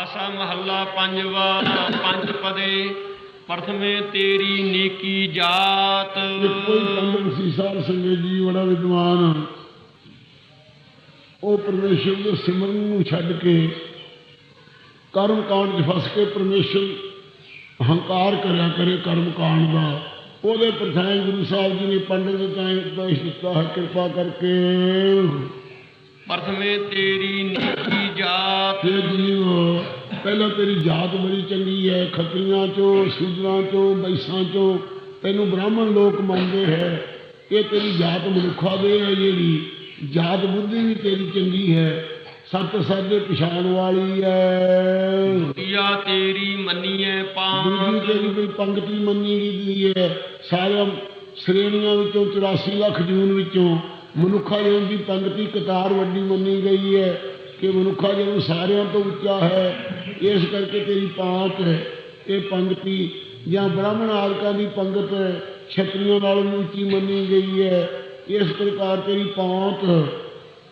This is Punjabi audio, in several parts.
ਆਸਾ ਮਹੱਲਾ ਪੰਜਵਾ ਪੰਜ ਪਦੇ, ਪ੍ਰਥਮੇ ਤੇਰੀ ਨੇਕੀ ਜਾਤ। ਕੋਈ ਪੰਡਤ ਸੀ, ਸਾਧ ਸੰਗਤ ਜੀ, ਬੜਾ ਵਿਦਵਾਨ ਉਹ ਪਰਮੇਸ਼ਰ ਦੇ ਸਿਮਰਨ ਨੂੰ ਛੱਡ ਕੇ ਕਰਮ ਕਾਂਡ 'ਚ ਫਸ ਕੇ ਪਰਮੇਸ਼ਰ ਹੰਕਾਰ ਕਰਿਆ ਕਰੇ ਕਰਮ ਕਾਂਡ ਦਾ। ਉਹਦੇ ਪ੍ਰਥਾਏ ਗੁਰੂ ਸਾਹਿਬ ਜੀ ਨੇ ਪੰਡਤ ਦੇ ਤਾਂ ਉਪਦੇਸ਼ ਦਿੱਤਾ ਹੈ, ਕਿਰਪਾ ਕਰਕੇ। ਪ੍ਰਥਮੇ ਤੇਰੀ ਨੇਕੀ ਜਾਤ। ਤੇ ਜੀਵ ਪਹਿਲਾਂ ਤੇਰੀ ਜਾਤ ਬੜੀ ਚੰਗੀ ਹੈ ਖੱਤਰੀਆਂ ਚੋਂ ਸੂਦਰਾਂ ਚੋਂ ਬੈਸਾਂ ਚੋਂ ਤੈਨੂੰ ਬ੍ਰਾਹਮਣ ਲੋਕ ਮੰਨਦੇ ਹੈ। ਇਹ ਤੇਰੀ ਜਾਤ ਮਨੁੱਖਾ ਦੇ ਹੈ ਜਿਹੜੀ ਜਾਤ ਬੁੱਧੀ ਵੀ ਤੇਰੀ ਚੰਗੀ ਹੈ। ਸੱਤ ਸਾਦੇ ਪਛਾਣ ਵਾਲੀ ਹੈ। ਕੀਆ ਤੇਰੀ ਮੰਨੀਐ ਪਾਂਤ ਤੇਰੀ ਕੋਈ ਪੰਕਤੀ ਮੰਨੀ ਗਈ ਹੈ। ਸਾਰਿਆਂ ਸ਼੍ਰੇਣੀਆਂ ਵਿੱਚੋਂ 84 ਲੱਖ ਜੂਨ ਵਿੱਚੋਂ ਮਨੁੱਖਾ ਜਨਮ ਦੀ ਪੰਗਤੀ ਕਤਾਰ ਵੱਡੀ ਮੰਨੀ ਗਈ ਹੈ ਕਿ ਮਨੁੱਖਾ ਜਨਮ ਸਾਰਿਆਂ ਤੋਂ ਉੱਚਾ ਹੈ। ਇਸ ਕਰਕੇ ਤੇਰੀ ਪਾਂਤ ਹੈ। ਇਹ ਪੰਗਤੀ ਜਾਂ ਬ੍ਰਾਹਮਣ ਆਦਿਕਾਂ ਦੀ ਪੰਗਤ ਛਤਰੀਆਂ ਨਾਲ ਉੱਚੀ ਮੰਨੀ ਗਈ ਹੈ। ਇਸ ਪ੍ਰਕਾਰ ਤੇਰੀ ਪਾਂਤ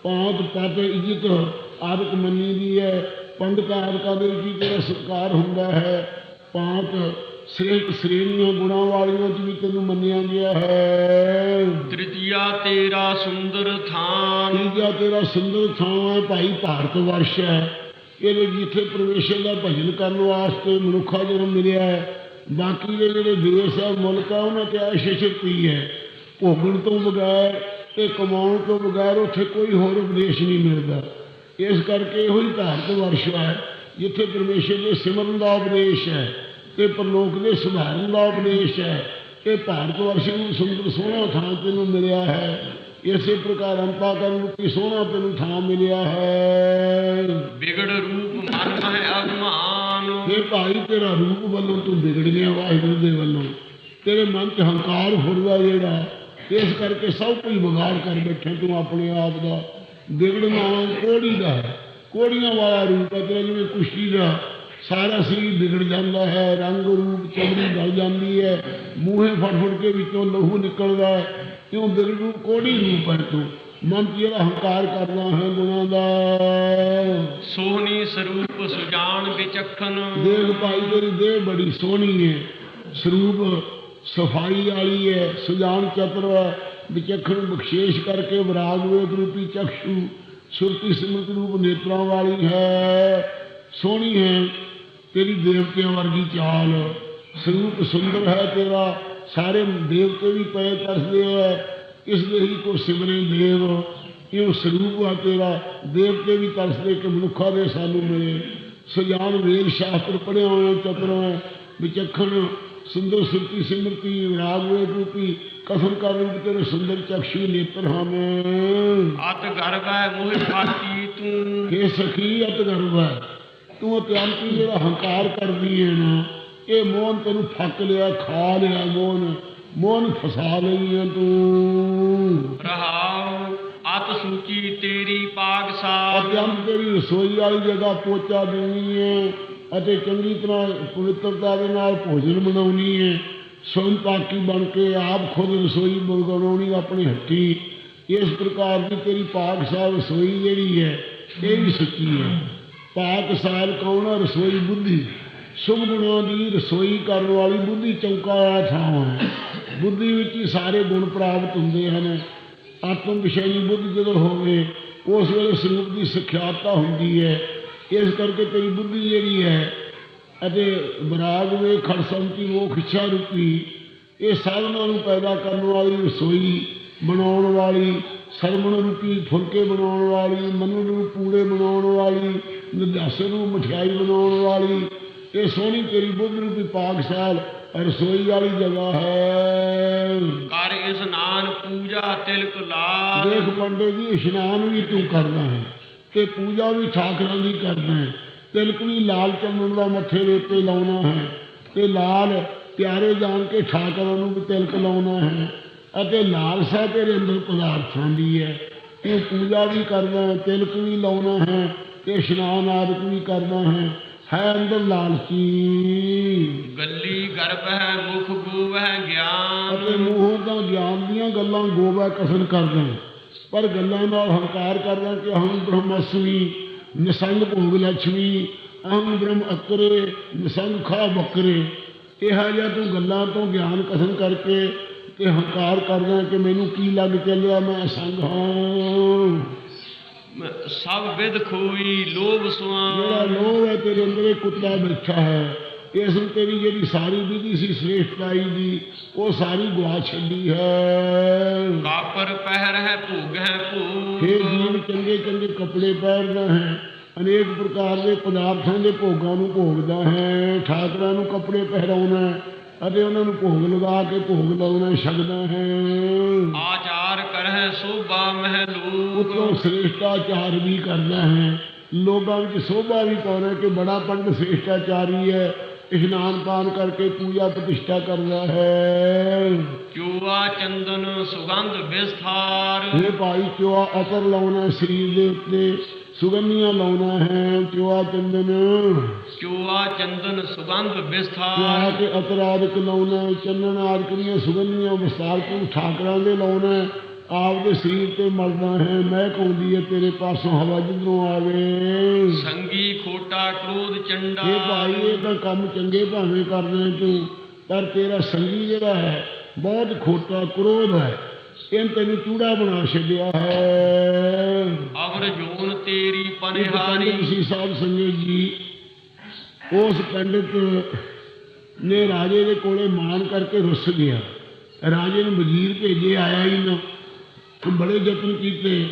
ਪਾਂਤ ਪਤ ਇੱਜ਼ਤ ਆਦਿਕ ਮੰਨੀ ਦੀ ਹੈ। ਪੰਡਤ ਆਦਿਕਾਂ ਦੇ ਵਿੱਚ ਵੀ ਤੇਰਾ ਸਤਿਕਾਰ ਹੁੰਦਾ ਹੈ, ਪਾਂਤ ਸ੍ਰੇਸ਼ਟ ਸ਼੍ਰੇਣੀਆਂ ਗੁਣਾਂ ਵਾਲੀਆਂ ਚ ਵੀ ਤੈਨੂੰ ਮੰਨਿਆ ਗਿਆ ਹੈ। ਤ੍ਰਿਤੀਆ ਤੇਰਾ ਸੁੰਦਰ ਥਾਨ। ਤੀਜਾ ਤੇਰਾ ਸੁੰਦਰ ਥਾਂ ਹੈ ਭਾਈ ਭਾਰਤ ਵਰਸ਼ ਹੈ। ਇਹਦੇ ਜਿੱਥੇ ਪ੍ਰਵੇਸ਼ਰ ਦਾ ਭਜਨ ਕਰਨ ਵਾਸਤੇ ਮਨੁੱਖਾ ਜਨਮ ਮਿਲਿਆ ਹੈ। ਬਾਕੀ ਦੇ ਜਿਹੜੇ ਦੇਸ਼ ਹੈ ਮੁਲਕ ਹੈ ਉਹਨਾਂ ਤੇ ਐਸ਼ੇਸ਼ਤੀ ਹੈ। ਭੋਗਣ ਤੋਂ ਬਗੈਰ ਤੇ ਕਮਾਉਣ ਤੋਂ ਬਗੈਰ ਉੱਥੇ ਕੋਈ ਹੋਰ ਉਪਦੇਸ਼ ਨਹੀਂ ਮਿਲਦਾ। ਇਸ ਕਰਕੇ ਇਹੋ ਹੀ ਭਾਰਤ ਵਰਸ਼ ਹੈ ਜਿੱਥੇ ਪਰਮੇਸ਼ਰ ਦੇ ਸਿਮਰਨ ਦਾ ਉਪਦੇਸ਼ ਹੈ। ਤੇ ਪਰਲੋਕ ਦੇ ਸੁਧਾਰਨ ਦਾ ਉਪਦੇਸ਼ ਹੈ ਇਹ ਭਾਰਤ ਵਰਸ਼ ਨੂੰ ਸੁੰਦਰ ਸੋਹਣਾ ਥਾਂ ਤੈਨੂੰ ਮਿਲਿਆ ਹੈ। ਇਸੇ ਪ੍ਰਕਾਰ ਅੰਪਾ ਕਰਨ ਨੂੰ ਕੀ ਸੋਹਣਾ ਤੈਨੂੰ ਥਾਂ ਮਿਲਿਆ ਹੈ। ਵਿਗੜ ਰੂਪ ਮਨ ਮਹਿ ਅਗਮਾਨ ਇਹ ਭਾਈ ਤੇਰਾ ਰੂਪ ਵੱਲੋਂ ਤੂੰ ਵਿਗੜ ਗਿਆ ਵਾਹਿਗੁਰੂ ਦੇ ਵੱਲੋਂ। ਤੇਰੇ ਮਨ 'ਚ ਹੰਕਾਰ ਫੁਰਦਾ ਜਿਹੜਾ ਇਸ ਕਰਕੇ ਸਭ ਕੁਝ ਵਿਗਾੜ ਕਰ ਬੈਠੇ ਤੂੰ ਆਪਣੇ ਆਪ ਦਾ। ਵਿਗੜਨਾ ਕੋੜੀ ਦਾ ਹੈ। ਕੋੜੀਆਂ ਵਾਲਾ ਰੂਪ ਹੈ ਤੇਰਾ ਜਿਵੇਂ ਕੁਸ਼ਤੀ ਦਾ। ਸਾਰਾ ਸਰੀਰ ਵਿਗੜ ਜਾਂਦਾ ਹੈ ਰੰਗ ਰੂਪ ਚਮੜੀ ਗਲ ਜਾਂਦੀ ਹੈ ਮੂੰਹੇ ਫੜ ਫੜ ਕੇ ਵਿੱਚੋਂ ਲਹੂ ਨਿਕਲਦਾ ਹੈ ਕਿਉਂ ਵਿਗੜ ਰੂਪ ਕੋੜੀ ਰੂਪ ਹੈ ਤੂੰ। ਮਨ ਜਿਹੜਾ ਹੰਕਾਰ ਕਰਦਾ ਹੈ ਗੁਣਾਂ ਦਾ। ਸੋਹਣੀ ਸਰੂਪ ਸੁਜਾਨ ਵਿਚਖਣ। ਦੇਖ ਭਾਈ ਤੇਰੀ ਦੇਹ ਬੜੀ ਸੋਹਣੀ ਹੈ। ਸਰੂਪ ਸਫ਼ਾਈ ਵਾਲੀ ਹੈ ਸੁਜਾਨ ਚਤੁਰ ਹੈ। ਵਿਚਖਣ ਬਖਸ਼ੇਸ਼ ਕਰਕੇ ਵਿਰਾਗ ਵੇਦ ਰੂਪੀ ਚਕਸ਼ੂ ਸੁਰਤੀ ਸਿਮਰਤ ਰੂਪ ਨੇਤਰਾਂ ਵਾਲੀ ਹੈ। ਸੋਹਣੀ ਹੈ। ਤੇਰੀ ਦੇਵਤਿਆਂ ਵਰਗੀ ਚਾਲ। ਸਰੂਪ ਸੁੰਦਰ ਹੈ ਤੇਰਾ। ਸਾਰੇ ਦੇਵਤੇ ਵੀ ਪਏ ਤਰਸਦੇ ਹੈ ਇਸ ਹੀ ਕੋ ਸਿਮਰੇ ਦੇਵ। ਇਹ ਸਰੂਪ ਆ ਤੇਰਾ। ਦੇਵਤੇ ਵੀ ਤਰਸਦੇ ਕਿ ਮਨੁੱਖਾ ਦੇ ਸਾਨੂੰ ਮਿਲੇ ਸੁਜਾਨ ਵੇਦ ਸ਼ਾਸਤਰ ਪੜ੍ਹਿਆ ਹੋਇਆ ਚਤੁਰ ਹੈ। ਵਿਚਖਣ ਸੁੰਦਰ ਸੁਰਤੀ ਸਿਮਰਤੀ ਰਾਗ ਵੇਦ ਰੂਪੀ ਕਥਨ ਕਰ ਰੂਪ ਤੇਰੇ ਸੁੰਦਰ ਚਕਸ਼ੂ ਨੇਤਰ ਹਨ ਅਤ ਗਰਭ ਹੈ ਮੋਹ ਫਾਟੀ ਤੂੰ। ਇਹ ਸਖੀ ਅਤ ਗਰਵ ਤੂੰ ਅਤਿਅੰਤੀ ਜਿਹੜਾ ਹੰਕਾਰ ਕਰਦੀ ਹੈ ਨਾ ਇਹ ਮੋਹਨ ਤੈਨੂੰ ਫੱਕ ਲਿਆ ਖਾ ਲਿਆ ਮੋਹਨ। ਮੋਹਨ ਫਸਾ ਲਈ ਹੈ ਤੂੰ। ਰਹਾਉ ਅਤ ਸੂਚੀ ਤੇਰੀ ਪਾਗਸਾਲ ਅਤਿਅੰਤ ਤੇਰੀ ਰਸੋਈ ਵਾਲੀ ਜਗ੍ਹਾ ਪੋਚਾ ਦੇਣੀ ਹੈ ਅਤੇ ਚੰਗੀ ਤਰ੍ਹਾਂ ਪਵਿੱਤਰਤਾ ਦੇ ਨਾਲ ਭੋਜਨ ਬਣਾਉਣੀ ਹੈ ਸੋਨ ਪਾਕੀ ਬਣ ਕੇ ਆਪ ਖੁਦ ਰਸੋਈ ਬਣਾਉਣੀ ਆਪਣੀ ਹੱਥੀ ਇਸ ਪ੍ਰਕਾਰ ਦੀ ਤੇਰੀ ਪਾਕਸਾਲ ਰਸੋਈ ਜਿਹੜੀ ਹੈ ਇਹ ਵੀ ਸੱਚੀ ਹੈ ਪਾਕ ਪਾਕਸਾਲ ਕੌਣ ਹੈ ਰਸੋਈ ਬੁੱਧੀ। ਸ਼ੁਭ ਗੁਣਾਂ ਦੀ ਰਸੋਈ ਕਰਨ ਵਾਲੀ ਬੁੱਧੀ ਚੌਂਕਾ ਵਾਲਾ ਥਾਂ ਹੈ ਬੁੱਧੀ ਵਿੱਚ ਹੀ ਸਾਰੇ ਗੁਣ ਪ੍ਰਾਪਤ ਹੁੰਦੇ ਹਨ। ਆਤਮ ਵਿਸ਼ੇਈ ਬੁੱਧ ਜਦੋਂ ਹੋਵੇ, ਉਸ ਵੇਲੇ ਸਰੂਪ ਦੀ ਸਿਖਿਆਤਾ ਹੁੰਦੀ ਹੈ। ਇਸ ਕਰਕੇ ਤੇਰੀ ਬੁੱਧੀ ਜਿਹੜੀ ਹੈ, ਅਤੇ ਵਿਰਾਗ ਵੇ ਖੜਸੰਤੀ ਮੋਖ ਖਿੱਚਾ ਰੂਪੀ, ਇਹ ਸਾਧਨਾਂ ਨੂੰ ਪੈਦਾ ਕਰਨ ਵਾਲੀ ਰਸੋਈ ਬਣਾਉਣ ਵਾਲੀ, ਸਰਵਣ ਰੂਪੀ ਫੁਲਕੇ ਬਣਾਉਣ ਵਾਲੀ, ਮਨ ਨੂੰ ਪੂੜੇ ਬਣਾਉਣ ਵਾਲੀ ਨਿਦਾਸੇ ਨੂੰ ਮਠਿਆਈ ਬਣਾਉਣ ਵਾਲੀ। ਇਹ ਸੋਹਣੀ ਤੇਰੀ ਬੁੱਧ ਰੂਪੀ ਪਾਕਸ਼ਾਲ ਰਸੋਈ ਵਾਲੀ ਜਗ੍ਹਾ ਹੈ। ਕਰ ਇਸਨਾਨ ਪੂਜਾ ਤਿਲਕ ਲਾਲ। ਦੇਖ ਪੰਡੇ ਜੀ ਇਸ਼ਨਾਨ ਵੀ ਤੂੰ ਕਰਦਾ ਹੈ ਤੇ ਪੂਜਾ ਵੀ ਠਾਕਰਾਂ ਦੀ ਕਰਦਾ ਹੈ। ਤਿਲਕ ਵੀ ਲਾਲ ਚੰਦਨ ਦਾ ਮੱਥੇ ਦੇ ਉੱਤੇ ਲਾਉਣਾ ਹੈ ਤੇ ਲਾਲ ਪਿਆਰੇ ਜਾਣ ਕੇ ਠਾਕਰਾਂ ਨੂੰ ਵੀ ਤਿਲਕ ਲਾਉਣਾ ਹੈ ਅਤੇ ਲਾਲਸਾ ਤੇਰੇ ਅੰਦਰ ਪਦਾਰਥਾਂ ਦੀ ਹੈ। ਤੂੰ ਪੂਜਾ ਵੀ ਕਰਦਾ ਹੈ ਤਿਲਕ ਵੀ ਲਾਉਣਾ ਹੈ ਤੇ ਇਸ਼ਨਾਨ ਆਦਿਕ ਵੀ ਕਰਨਾ ਹੈ? ਹੈ ਅੰਦਰ ਲਾਲਚੀ ਗੱਲੀ ਗਰਭ ਹੈ ਮੁਖ ਗੋਵ ਹੈ ਅਤੇ ਗਿਆਨ ਮੂੰਹੋਂ ਤਾਂ ਗਿਆਨ ਦੀਆਂ ਗੱਲਾਂ ਗੋਬਾ ਕਸਨ ਕਰਦਾ। ਪਰ ਗੱਲਾਂ ਨਾਲ ਹੰਕਾਰ ਕਰਦਾ ਕਿ ਹਮ ਬ੍ਰਹਮਸਮੀ ਨਿਸੰਗ ਭੋਗ ਲక్ష్ਮੀ ਅਹੰ ਬ੍ਰਹਮ ਅਕਰੇ ਨਿਸੰਗ ਖਾ ਬਕਰੇ। ਇਹੋ ਜਿਹਾ ਤੂੰ ਗੱਲਾਂ ਤੋਂ ਗਿਆਨ ਕਥਨ ਕਰਕੇ ਤੇ ਹੰਕਾਰ ਕਰਦਾ ਕਿ ਮੈਨੂੰ ਕੀ ਲੱਗ ਚੱਲਿਆ ਮੈਂ ਸੰਗ ਹਾਂ। ਸਭ ਵਿਦ ਖੋਈ ਲੋਭ ਜਿਹੜਾ ਸੁਆਨ ਲੋਭ ਹੈ ਤੇਰੇ ਅੰਦਰ ਇਹ ਕੁੱਤਾ ਬੈਠਾ ਹੈ ਇਸ ਨੂੰ ਤੇਰੀ ਜਿਹੜੀ ਸਾਰੀ ਵਿਧੀ ਸੀ ਸ੍ਰੇਸ਼ਟਾਈ ਦੀ ਉਹ ਸਾਰੀ ਗਵਾ ਛੱਡੀ ਹੈ। ਕਾਪਰ ਪਹਿਰ ਹੈ ਭੋਗ ਹੈ ਭੋਗ। ਜੀਵ ਚੰਗੇ ਚੰਗੇ ਕੱਪੜੇ ਪਹਿਨਦਾ ਹੈ ਅਨੇਕ ਪ੍ਰਕਾਰ ਦੇ ਪਦਾਰਥਾਂ ਦੇ ਭੋਗਾਂ ਨੂੰ ਭੋਗਦਾ ਹੈ ਠਾਕਰਾਂ ਨੂੰ ਕੱਪੜੇ ਪਹਿਰਾਉਣਾ ਅਤੇ ਉਹਨਾਂ ਨੂੰ ਭੋਗ ਲਗਾ ਕੇ ਭੋਗ ਲਾਉਣਾ ਛਕਦਾ ਹੈ। ਆਚਾਰ ਕਰਹਿ ਸੋਭਾ ਮਹਿ ਉਤੋਂ ਸ੍ਰੇਸ਼ਟਾਚਾਰ ਵੀ ਕਰਦਾ ਹੈ। ਲੋਕਾਂ ਵਿੱਚ ਸੋਭਾ ਵੀ ਪਾਉਣਾ ਕਿ ਬੜਾ ਪੰਡਤ ਸ੍ਰੇਸ਼ਟਾਚਾਰੀ ਹੈ। ਇਸ਼ਨਾਨ ਪਾਨ ਕਰਕੇ ਪੂਜਾ ਪ੍ਰਤਿਸ਼ਠਾ ਕਰਦਾ ਹੈ। ਚੋਆ ਚੰਦਨ ਸੁਗੰਧ ਵਿਸਥਾਰ। ਇਹ ਭਾਈ ਚੋਆ ਅਤਰ ਲਾਉਣਾ ਸਰੀਰ ਦੇ ਉੱਤੇ। ਸੁਗੰਧੀਆਂ ਲਾਉਣਾ ਹੈ ਚੋਆ ਚੰਦਨ। ਚੋਆ ਚੰਦਨ ਸੁਗੰਧ ਵਿਸਥਾਰ। ਕੇ ਅਤਰ ਆਦਿਕ ਲਾਉਣਾ ਹੈ ਚੰਦਨ ਆਦਿਕ ਦੀਆਂ ਸੁਗੰਧੀਆਂ ਵਿਸਤਾਰ ਤੋਂ ਠਾਕਰਾਂ ਦੇ ਲਾਉਣਾ ਹੈ। ਆਪ ਦੇ ਸਰੀਰ ਤੇ ਮਲਦਾ ਹੈ ਮਹਿਕ ਆਉਂਦੀ ਹੈ ਤੇਰੇ ਪਾਸੋਂ ਹਵਾ ਜਿੱਧਰੋਂ ਆਵੇ। ਸੰਗੀ ਖੋਟਾ ਕ੍ਰੋਧ ਚੰਡਾ। ਇਹ ਭਾਈ ਇਹ ਤਾਂ ਕੰਮ ਚੰਗੇ ਭਾਵੇਂ ਕਰਦੇ ਤੂੰ ਪਰ ਤੇਰਾ ਸੰਗੀ ਜਿਹੜਾ ਹੈ ਬਹੁਤ ਖੋਟਾ ਕ੍ਰੋਧ ਹੈ। ਇਹ ਤੈਨੂੰ ਚੂੜਾ ਬਣਾ ਛੱਡਿਆ ਹੈ। ਅਵਰ ਜੋਨ ਤੇਰੀ ਪਨਿਹਾਰੀ। ਪੰਡਿਤ ਸਾਹਿਬ ਸੰਗਤ ਜੀ। ਉਸ ਪੰਡਿਤ ਨੇ ਰਾਜੇ ਦੇ ਕੋਲੇ ਮਾਨ ਕਰਕੇ ਰੁੱਸ ਗਿਆ। ਰਾਜੇ ਨੂੰ ਵਜ਼ੀਰ ਭੇਜੇ, ਆਇਆ ਹੀ ਨਾ। ਬੜੇ ਯਤਨ ਕੀਤੇ।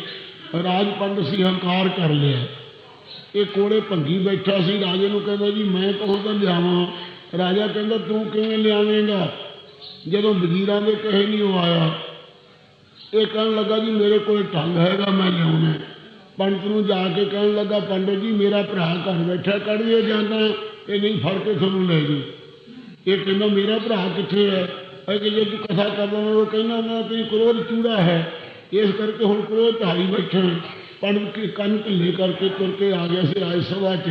ਰਾਜ ਪੰਡ ਸੀ, ਹੰਕਾਰ ਕਰ ਲਿਆ। ਇਹ ਕੋਲੇ ਭੰਗੀ ਬੈਠਾ ਸੀ। ਰਾਜੇ ਨੂੰ ਕਹਿੰਦਾ, ਜੀ, ਮੈਂ ਕਹੂੰ ਤਾਂ ਲਿਆਵਾਂ। ਰਾਜਾ ਕਹਿੰਦਾ, ਤੂੰ ਕਿਵੇਂ ਲਿਆਵੇਂਗਾ? ਜਦੋਂ ਵਜ਼ੀਰਾਂ ਦੇ ਕਹੇ, ਨਹੀਂ, ਉਹ ਆਇਆ। ਇਹ ਕਹਿਣ ਲੱਗਾ ਜੀ, ਮੇਰੇ ਕੋਲ ਢੰਗ ਹੈਗਾ, ਮੈਂ ਲਿਆਉਣਾ ਹੈ। ਪੰਡਤ ਨੂੰ ਜਾ ਕੇ ਕਹਿਣ ਲੱਗਾ, ਪੰਡਤ ਜੀ, ਮੇਰਾ ਭਰਾ ਘਰ ਬੈਠਾ ਕੱਢ ਦਿਓ ਜਾਂਦਾ ਇਹ ਨਹੀਂ ਫੜ ਕੇ ਤੁਹਾਨੂੰ ਲੈ ਜੂ ਇਹ ਕਹਿੰਦਾ, ਮੇਰਾ ਭਰਾ ਕਿੱਥੇ ਹੈ? ਇਹ ਕਿ ਜੇ ਤੂੰ ਕਥਾ ਕਰਦਾ ਉਹ ਕਹਿੰਦਾ, ਨਾ ਤੇ ਕ੍ਰੋਧ ਚੂੜਾ ਹੈ। ਇਸ ਕਰਕੇ ਹੁਣ ਕ੍ਰੋਧ ਢਾਈ ਬੈਠੇ ਪੰਡਤ ਕੇ ਕੰਨ ਢਿੱਲੇ ਕਰਕੇ ਤੁਰ ਕੇ ਆ ਗਿਆ ਸੀ ਰਾਜ ਸਭਾ 'ਚ।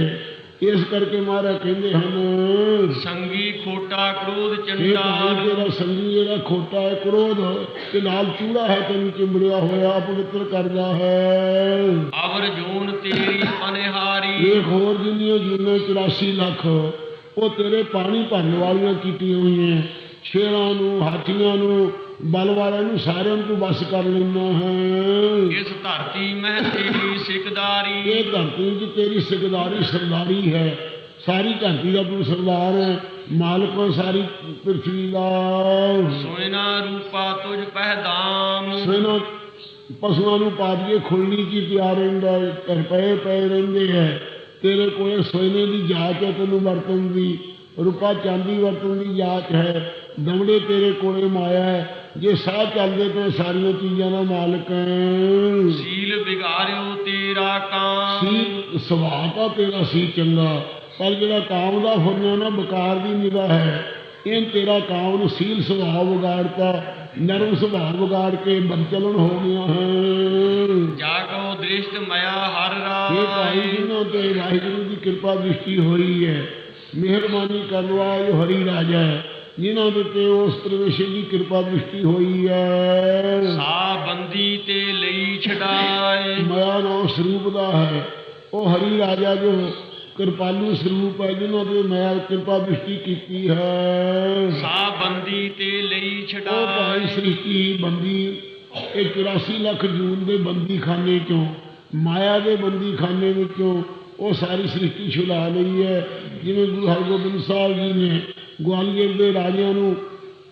ਇਸ ਕਰਕੇ ਮਹਾਰਾਜ ਕਹਿੰਦੇ ਹਨ ਸੰਗੀ ਖੋਟਾ ਕ੍ਰੋਧ ਇਹ ਭਾਈ ਚੰਡਾ ਤੇਰਾ ਸੰਗੀ ਜਿਹੜਾ ਖੋਟਾ ਹੈ ਕ੍ਰੋਧ ਤੇ ਨਾਲ ਚੂੜਾ ਹੈ ਤੈਨੂੰ ਚਿੰਬੜਿਆ ਹੋਇਆ ਅਪਵਿੱਤਰ ਕਰਦਾ ਹੈ। ਅਵਰ ਜੋਨ ਤੇਰੀ ਪਨਿਹਾਰੀ। ਇਹ ਹੋਰ ਜਿੰਨੀਆਂ ਜੀਵਨਾਂ 84 ਲੱਖ ਉਹ ਤੇਰੇ ਪਾਣੀ ਭਰਨ ਵਾਲੀਆਂ ਕੀਤੀਆਂ ਹੋਈਆਂ। ਸ਼ੇਰਾਂ ਨੂੰ ਹਾਥੀਆਂ ਨੂੰ ਬਲ ਵਾਲਿਆਂ ਨੂੰ ਸਾਰਿਆਂ ਨੂੰ ਵਸ ਕਰ ਲੈਣਾ ਹੈ। ਇਸ ਧਰਤੀ ਮਹਿ ਤੇਰੀ ਸਿਕਦਾਰੀ। ਇਹ ਧਰਤੀ 'ਚ ਤੇਰੀ ਸਿਕਦਾਰੀ ਸਰਦਾਰੀ ਹੈ। ਸਾਰੀ ਧਰਤੀ ਦਾ ਤੂੰ ਸਰਦਾਰ ਹੈ। ਮਾਲਕ ਹੈ ਸਾਰੀ ਪ੍ਰਿਥਵੀ ਦਾ। ਸੋਇਨਾ ਰੂਪਾ ਤੁਝ ਪਹਿਦਾਮ ਸੋਨਾ ਪਸ਼ੂਆਂ ਨੂੰ ਪਾ ਦਈਏ ਖੁੱਲਣੀ ਕੀ ਪਿਆਰ ਰਹਿੰਦਾ ਹੈ, ਪਏ ਪਏ ਰਹਿੰਦੇ ਹੈ। ਤੇਰੇ ਕੋਲੇ ਸੋਨੇ ਦੀ ਜਾਚ ਹੈ ਤੈਨੂੰ ਵਰਤਨ ਦੀ। ਰੂਪਾ ਚਾਂਦੀ ਵਰਤਨ ਦੀ ਜਾਚ ਹੈ। ਦਮੜੇ ਤੇਰੇ ਕੋਲੇ ਮਾਇਆ ਹੈ। ਜੇ ਸਾਹ ਚੱਲਦੇ ਤੇ ਸਾਰੀਆਂ ਚੀਜ਼ਾਂ ਦਾ ਮਾਲਕ ਸੀਲ ਵਿਗਾਰਿਓ ਤੇਰਾ ਕਾਮ। ਸੀ ਸੁਭਾਅ ਤਾਂ ਤੇਰਾ ਸੀ ਚੰਗਾ ਪਰ ਜਿਹੜਾ ਕਾਮ ਦਾ ਫੁਰਨਾ ਨਾ ਬਕਾਰ ਦੀ ਨਿਗਾਹ ਹੈ। ਇਹ ਤੇਰਾ ਕਾਮ ਨੂੰ ਸੀਲ ਸੁਭਾਅ ਵਿਗਾੜਤਾ। ਨਰਮ ਸੁਭਾਅ ਵਿਗਾੜ ਕੇ ਬੰਚਲਨ ਹੋ ਗਿਆ ਹੈ। ਜਾਗੋ ਦ੍ਰਿਸ਼ਟ ਮਇਆ ਹਰ ਇਹ ਭਾਈ ਜਿਨ੍ਹਾਂ ਤੇ ਵਾਹਿਗੁਰੂ ਦੀ ਕਿਰਪਾ ਦ੍ਰਿਸ਼ਟੀ ਹੋਈ ਹੈ ਮਿਹਰਬਾਨੀ ਕਰਨ ਵਾਲਾ ਜੋ ਹਰੀ ਰਾਜਾ ਹੈ। ਜਿਨ੍ਹਾਂ ਦੇ ਤੇ ਉਸ ਪ੍ਰਵੇਸ਼ੀ ਦੀ ਕਿਰਪਾ ਦ੍ਰਿਸ਼ਟੀ ਹੋਈ ਹੈ। ਸਾ ਬੰਦੀ ਤੇ ਲਈ ਛਡਾਏ। ਮਾਇਆ ਨਾਮ ਸਰੂਪ ਦਾ ਹੈ। ਉਹ ਹਰੀ ਰਾਜਾ ਜੋ ਕਿਰਪਾਲੂ ਸਰੂਪ ਹੈ ਜਿਨ੍ਹਾਂ ਦੇ ਮਾਇਆ ਕਿਰਪਾ ਦ੍ਰਿਸ਼ਟੀ ਕੀਤੀ ਹੈ। ਸਾ ਬੰਦੀ ਤੇ ਲਈ ਉਹ ਭਾਈ ਛਡਾਏ ਸ੍ਰਿਸ਼ਟੀ ਬੰਦੀ ਇਹ 84 ਲੱਖ ਜੂਨ ਦੇ ਬੰਦੀ ਖਾਨੇ ਚੋਂ ਮਾਇਆ ਦੇ ਬੰਦੀ ਖਾਨੇ ਵਿੱਚੋਂ ਉਹ ਸਾਰੀ ਸ੍ਰਿਸ਼ਟੀ ਛੁਲਾ ਲਈ ਹੈ। ਜਿਵੇਂ ਗੁਰੂ ਹਰਗੋਬਿੰਦ ਸਾਹਿਬ ਜੀ ਨੇ ਗਵਾਲੀਅਰ ਦੇ ਰਾਜਿਆਂ ਨੂੰ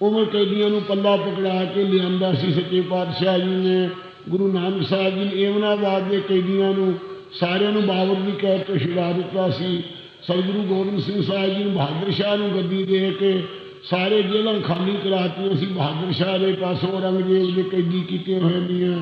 ਉਮਰ ਕੈਦੀਆਂ ਨੂੰ ਪੱਲਾ ਪਕੜਾ ਕੇ ਲਿਆਂਦਾ ਸੀ ਸੱਚੇ ਪਾਤਸ਼ਾਹ ਜੀ ਨੇ। ਗੁਰੂ ਨਾਨਕ ਸਾਹਿਬ ਜੀ ਨੇ ਏਮਨਾਬਾਦ ਦੇ ਕੈਦੀਆਂ ਨੂੰ ਸਾਰਿਆਂ ਨੂੰ ਬਾਬਰ ਦੀ ਕੈਦ ਤੋਂ ਛੁਡਾ ਦਿੱਤਾ ਸੀ। ਸਤਿਗੁਰੂ ਗੋਬਿੰਦ ਸਿੰਘ ਸਾਹਿਬ ਜੀ ਨੂੰ ਬਹਾਦਰ ਸ਼ਾਹ ਨੂੰ ਗੱਦੀ ਦੇ ਕੇ ਸਾਰੇ ਜੇਲ੍ਹਾਂ ਖਾਲੀ ਕਰਾਤੀਆਂ ਸੀ। ਬਹਾਦਰ ਸ਼ਾਹ ਦੇ ਪਾਸੋਂ ਔਰੰਗਜ਼ੇਬ ਦੇ ਕੈਦੀ ਕੀਤੇ ਹੋਏ ਨੀਆਂ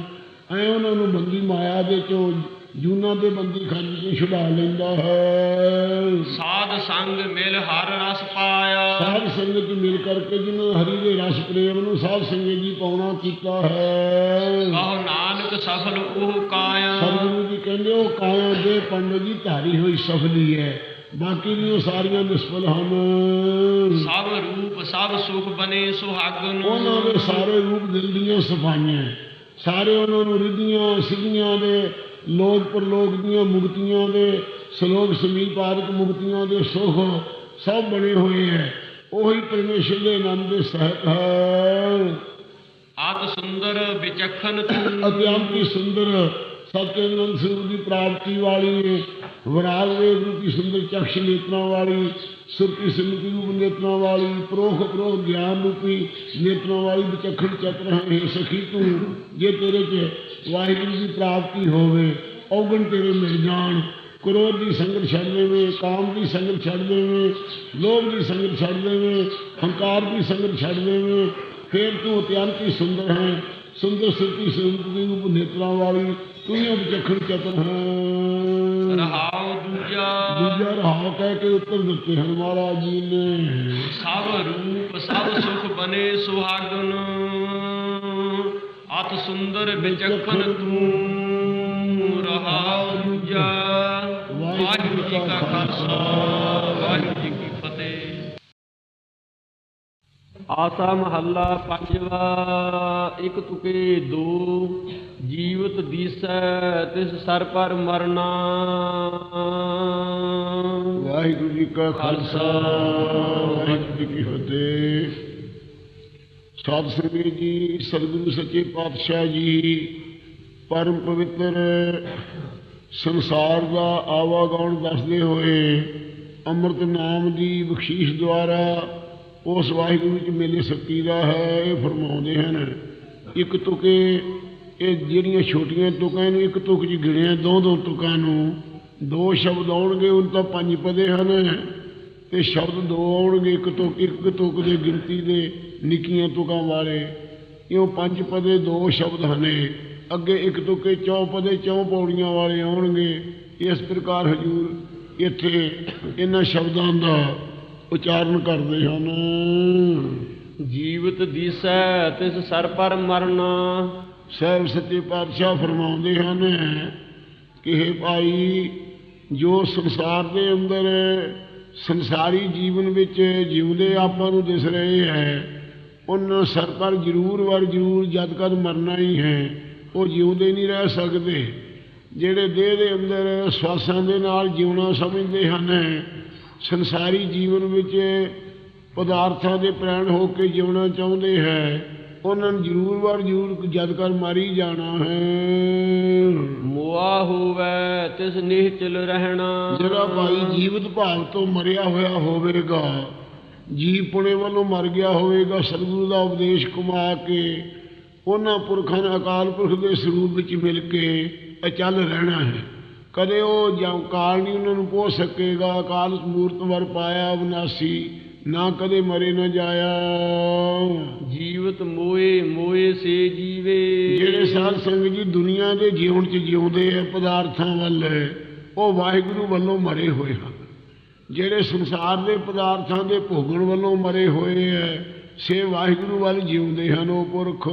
ਐ ਉਹਨਾਂ ਨੂੰ ਬੰਦੀ ਮਾਇਆ ਦੇ ਚੋਂ ਜੂਨਾ ਦੇ ਬੰਦੀ ਖਾਨੇ ਤੋਂ ਛੁਡਾ ਲੈਂਦਾ ਹੈ। ਸਾਧ ਸੰਗ ਮਿਲ ਹਰ ਰਸ ਪਾਇਆ। ਸਾਧ ਸੰਗਤ ਮਿਲ ਕਰਕੇ ਜਿਹਨਾਂ ਹਰੀ ਦੇ ਰਸ ਪ੍ਰੇਮ ਨੂੰ ਸਾਧ ਸੰਗਤ ਜੀ ਪਾਉਣਾ ਕੀਤਾ ਹੈ। ਕਹੋ ਨਾਨਕ ਸਫਲ ਉਹ ਕਾਇਆ। ਸਤਿਗੁਰੂ ਜੀ ਕਹਿੰਦੇ ਉਹ ਕਾਇਆ ਦੇ ਪੰਡਤ ਜੀ ਧਾਰੀ ਹੋਈ ਸਫਲੀ ਹੈ। ਬਾਕੀ ਦੀਆਂ ਸਾਰੀਆਂ ਨਿਸਫਲ ਹਨ। ਸਭ ਰੂਪ ਸਭ ਸੁਖ ਬਨੇ ਸੁਹਾਗਨ ਉਹਨਾਂ ਦੇ ਸਾਰੇ ਰੂਪ ਦਿਲ ਦੀਆਂ ਸਫਾਈਆਂ ਸਾਰੇ ਉਹਨਾਂ ਨੂੰ ਰਿੱਧੀਆਂ ਸਿੱਧੀਆਂ ਦੇ ਲੋਕ ਪਰਲੋਕ ਦੀਆਂ ਮੁਕਤੀਆਂ ਦੇ ਸ਼ਲੋਕ ਸਮੀਪ ਆਦਿਕ ਮੁਕਤੀਆਂ ਦੇ ਸੁਖ ਸਭ ਬਣੇ ਹੋਏ ਹੈ ਉਹੀ ਪਰਮੇਸ਼ਰ ਦੇ ਨਾਮ ਦੇ ਸਹਿਤ ਹੈ। ਆਤ ਸੁੰਦਰ ਵਿਚਖਨ ਤੂੰ। ਅਤਿਅੰਤ ਹੀ ਸੁੰਦਰ ਸਤਿਆਨੰਦ ਸਰੂਪ ਦੀ ਪ੍ਰਾਪਤੀ ਵਾਲੀ ਵਿਰਾਗ ਰੂਪੀ ਸੁੰਦਰ ਚਕਸ਼ ਨੇਤਰਾਂ ਵਾਲੀ ਸੁਰਤੀ ਸਿਮਤੀ ਰੂਪ ਨੇਤਰਾਂ ਵਾਲੀ ਪ੍ਰੋਖ ਪ੍ਰੋਖ ਗਿਆਨ ਰੂਪੀ ਨੇਤਰਾਂ ਵਾਲੀ ਵਿਚਖਣ ਚਤਰ ਹੈ ਇਹ ਸਖੀ ਤੂੰ ਜੇ ਤੇਰੇ ਚ ਵਾਹਿਗੁਰੂ ਦੀ ਪ੍ਰਾਪਤੀ ਹੋਵੇ ਔਗਣ ਤੇਰੇ ਮਿਲ ਜਾਣ ਕ੍ਰੋਧ ਦੀ ਸੰਗਤ ਛੱਡ ਦੇਵੇ ਕਾਮ ਦੀ ਸੰਗਤ ਛੱਡ ਦੇਵੇ ਲੋਭ ਦੀ ਸੰਗਤ ਛੱਡ ਦੇਵੇ ਹੰਕਾਰ ਦੀ ਸੰਗਤ ਛੱਡ ਦੇਵੇ ਫੇਰ ਤੂੰ ਅਤਿਅੰਤ ਹੀ ਸੁੰਦਰ ਹੈ ਸੁੰਦਰ ਸੁਰਤੀ ਸੁੰਦਰ ਦੀ ਰੂਪ ਨੇਤਰਾਂ ਵਾਲੀ ਤੂੰ ਹੀ ਵਿਚਖਣ ਚਤਰ ਹੈ ਰਹਾਉ ਦੂਜਾ। ਦੂਜਾ ਰਹਾਉ ਕਹਿ ਕੇ ਉੱਤਰ ਦਿੱਤੇ ਹਨ ਮਹਾਰਾਜ ਜੀ ਨੇ। ਸਭ ਰੂਪ ਸਭ ਸੁਖ ਬਨੇ ਸੁਹਾਗਨ। ਅਤ ਸੁੰਦਰ ਵਿਚਖਨ ਤੂੰ ਰਹਾਉ ਦੂਜਾ। ਵਾਹਿਗੁਰੂ ਜੀ ਕਾ ਖਾਲਸਾ। ਆਸਾ ਮਹੱਲਾ ਪੰਜਵਾ, ਇੱਕ ਤੁਕੇ ਦੋ, ਜੀਵਤ ਦੀਸੈ ਤਿਸ ਸਰ ਪਰ ਮਰਨਾ। ਵਾਹਿਗੁਰੂ ਜੀ ਕਾ ਖਾਲਸਾ, ਵਾਹਿਗੁਰੂ ਜੀ ਕੀ ਫਤਿਹ। ਸਾਧ ਸੰਗਤ ਜੀ, ਸਤਿਗੁਰੂ ਸੱਚੇ ਪਾਤਸ਼ਾਹ ਜੀ, ਪਰਮ ਪਵਿੱਤਰ ਸੰਸਾਰ ਦਾ ਆਵਾਗਾਉਣ ਦੱਸਦੇ ਹੋਏ ਅੰਮ੍ਰਿਤ ਨਾਮ ਦੀ ਬਖਸ਼ੀਸ਼ ਦੁਆਰਾ ਉਸ ਵਾਹਿਗੁਰੂ 'ਚ ਮੇਲੇ ਸ਼ਕਤੀ ਦਾ ਹੈ, ਇਹ ਫਰਮਾਉਂਦੇ ਹਨ, ਇੱਕ ਤੁਕੇ, ਇਹ ਜਿਹੜੀਆਂ ਛੋਟੀਆਂ ਤੁਕਾਂ ਨੂੰ ਇੱਕ ਤੁਕ ਚ ਗਿਣਿਆ ਦੋ ਦੋ ਤੁਕਾਂ ਨੂੰ, ਦੋ ਸ਼ਬਦ ਆਉਣਗੇ, ਉਹਨਾਂ ਤਾਂ ਪੰਜ ਪਦੇ ਹਨ, ਤੇ ਸ਼ਬਦ ਦੋ ਆਉਣਗੇ, ਇੱਕ ਤੁਕ ਇੱਕ ਤੁਕ ਦੇ ਗਿਣਤੀ ਦੇ ਨਿੱਕੀਆਂ ਤੁਕਾਂ ਵਾਲੇ, ਇਉਂ ਪੰਜ ਪਦੇ ਦੋ ਸ਼ਬਦ ਹਨ, ਅੱਗੇ ਇੱਕ ਤੁਕੇ ਚੌ ਪਦੇ ਚੌ ਪੌੜੀਆਂ ਵਾਲੇ ਆਉਣਗੇ, ਇਸ ਪ੍ਰਕਾਰ ਹਜੂਰ ਇੱਥੇ ਇਹਨਾਂ ਸ਼ਬਦਾਂ ਦਾ ਉਚਾਰਨ ਕਰਦੇ ਹਨ। ਜੀਵਤ ਦੀਸੈ ਤਿਸ ਸਰ ਪਰ ਮਰਨਾ। ਸਾਹਿਬ ਸੱਚੇ ਪਾਤਸ਼ਾਹ ਫਰਮਾਉਂਦੇ ਹਨ ਕਿ ਇਹ ਭਾਈ ਜੋ ਸੰਸਾਰ ਦੇ ਅੰਦਰ ਸੰਸਾਰੀ ਜੀਵਨ ਵਿੱਚ ਜਿਉਂਦੇ ਆਪਾਂ ਨੂੰ ਦਿਸ ਰਹੇ ਹੈ ਉਹਨਾਂ ਸਰ ਪਰ ਜ਼ਰੂਰ ਵਰ ਜ਼ਰੂਰ ਜਦ ਕਦ ਮਰਨਾ ਹੀ ਹੈ ਉਹ ਜਿਉਂਦੇ ਨਹੀਂ ਰਹਿ ਸਕਦੇ। ਜਿਹੜੇ ਦੇਹ ਦੇ ਅੰਦਰ ਸਵਾਸਾਂ ਦੇ ਨਾਲ ਜਿਉਣਾ ਸਮਝਦੇ ਹਨ ਸੰਸਾਰੀ ਜੀਵਨ ਵਿੱਚ ਪਦਾਰਥਾਂ ਦੇ ਪ੍ਰਾਣ ਹੋ ਕੇ ਜਿਉਣਾ ਚਾਹੁੰਦੇ ਹੈ ਉਹਨਾਂ ਨੂੰ ਜ਼ਰੂਰ ਵਾਰ ਜ਼ਰੂਰ ਜਦ ਕਰ ਮਾਰੀ ਜਾਣਾ ਹੈ। ਮੋਆ ਹੋਵੇ ਤਿਸ ਨਿਹਚਲ ਰਹਿਣਾ। ਜਿਹੜਾ ਭਾਈ ਜੀਵਤ ਭਾਵ ਤੋਂ ਮਰਿਆ ਹੋਇਆ ਹੋਵੇਗਾ ਜੀਵ ਪੁਣੇ ਵੱਲੋਂ ਮਰ ਗਿਆ ਹੋਵੇਗਾ ਸਤਿਗੁਰੂ ਦਾ ਉਪਦੇਸ਼ ਕਮਾ ਕੇ ਉਹਨਾਂ ਪੁਰਖਾਂ ਅਕਾਲ ਪੁਰਖ ਦੇ ਸਰੂਪ ਵਿੱਚ ਮਿਲ ਕੇ ਅਚਲ ਰਹਿਣਾ ਹੈ। ਕਦੇ ਉਹ ਜਾਂ ਕਾਲ ਨਹੀਂ ਉਹਨਾਂ ਨੂੰ ਪੋਹ ਸਕੇਗਾ ਅਕਾਲ ਮੂਰਤ ਵਰ ਪਾਇਆ ਅਬਨਾਸੀ ਨਾ ਕਦੇ ਮਰੇ ਨਾ ਜਾਇਆ। ਜੀਵਤ ਮੋਏ ਮੋਏ ਸੇ ਜੀਵੇ। ਜਿਹੜੇ ਸਾਧ ਸੰਗਤ ਜੀ ਦੁਨੀਆ ਦੇ ਜੀਵਨ ਚ ਜਿਉਂਦੇ ਆ ਪਦਾਰਥਾਂ ਵੱਲ ਉਹ ਵਾਹਿਗੁਰੂ ਵੱਲੋਂ ਮਰੇ ਹੋਏ ਹਨ। ਜਿਹੜੇ ਸੰਸਾਰ ਦੇ ਪਦਾਰਥਾਂ ਦੇ ਭੋਗਣ ਵੱਲੋਂ ਮਰੇ ਹੋਏ ਐ ਸੇ ਵਾਹਿਗੁਰੂ ਵੱਲ ਜਿਉਂਦੇ ਹਨ ਉਹ ਪੁਰਖ।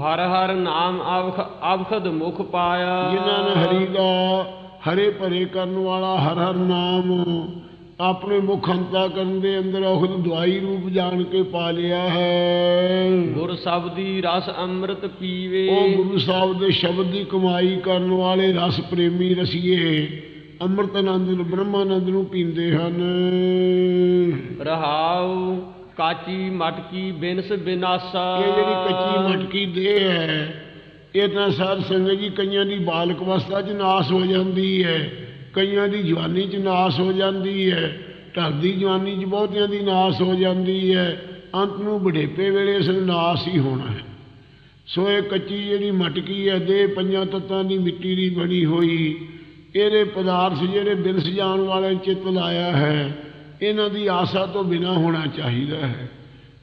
ਹਰ ਹਰ ਨਾਮ ਆਵਖ ਆਵਖਦ ਮੁਖ ਪਾਇਆ। ਜਿਨ੍ਹਾਂ ਨੇ ਹਰੀ ਦਾ ਹਰੇ ਭਰੇ ਕਰਨ ਵਾਲਾ ਹਰ ਹਰ ਨਾਮ ਆਪਣੇ ਮੁਖ ਅੰਤਾ ਕਰਨ ਦੇ ਅੰਦਰ ਉਹ ਦਵਾਈ ਰੂਪ ਜਾਣ ਕੇ ਪਾ ਲਿਆ ਹੈ। ਗੁਰ ਸਬਦੀ ਰਸ ਅੰਮ੍ਰਿਤ ਪੀਵੇ। ਉਹ ਗੁਰੂ ਸਾਹਿਬ ਦੇ ਸ਼ਬਦ ਦੀ ਕਮਾਈ ਕਰਨ ਵਾਲੇ ਰਸ ਪ੍ਰੇਮੀ ਰਸੀਏ ਅੰਮ੍ਰਿਤ ਆਨੰਦ ਨੂੰ ਬ੍ਰਹਮਾਨੰਦ ਨੂੰ ਪੀਂਦੇ ਹਨ। ਰਹਾਉ ਕਾਚੀ ਮਟਕੀ ਬਿਨਸ ਬਿਨਾਸਾ। ਇਹ ਜਿਹੜੀ ਕੱਚੀ ਮਟਕੀ ਦੇ ਹੈ, ਇਹ ਤਾਂ ਸਾਧ ਸੰਗਤ ਜੀ ਕਈਆਂ ਦੀ ਬਾਲਕ ਅਵਸਥਾ 'ਚ ਨਾਸ ਹੋ ਜਾਂਦੀ ਹੈ, ਕਈਆਂ ਦੀ ਜਵਾਨੀ 'ਚ ਨਾਸ ਹੋ ਜਾਂਦੀ ਹੈ ਢਲਦੀ ਜਵਾਨੀ 'ਚ ਬਹੁਤਿਆਂ ਦੀ ਨਾਸ ਹੋ ਜਾਂਦੀ ਹੈ, ਅੰਤ ਨੂੰ ਬੁਢੇਪੇ ਵੇਲੇ ਇਸ ਨੂੰ ਨਾਸ ਹੀ ਹੋਣਾ ਹੈ। ਸੋ ਇਹ ਕੱਚੀ ਜਿਹੜੀ ਮਟਕੀ ਹੈ ਦੇ ਪੰਜਾਂ ਤੱਤਾਂ ਦੀ ਮਿੱਟੀ ਦੀ ਬਣੀ ਹੋਈ, ਇਹਦੇ ਪਦਾਰਥ ਜਿਹੜੇ ਬਿਨਸ ਜਾਣ ਵਾਲੇ ਚਿੱਤ ਲਾਇਆ ਹੈ ਇਹਨਾਂ ਦੀ ਆਸਾ ਤੋਂ ਬਿਨਾ ਹੋਣਾ ਚਾਹੀਦਾ ਹੈ।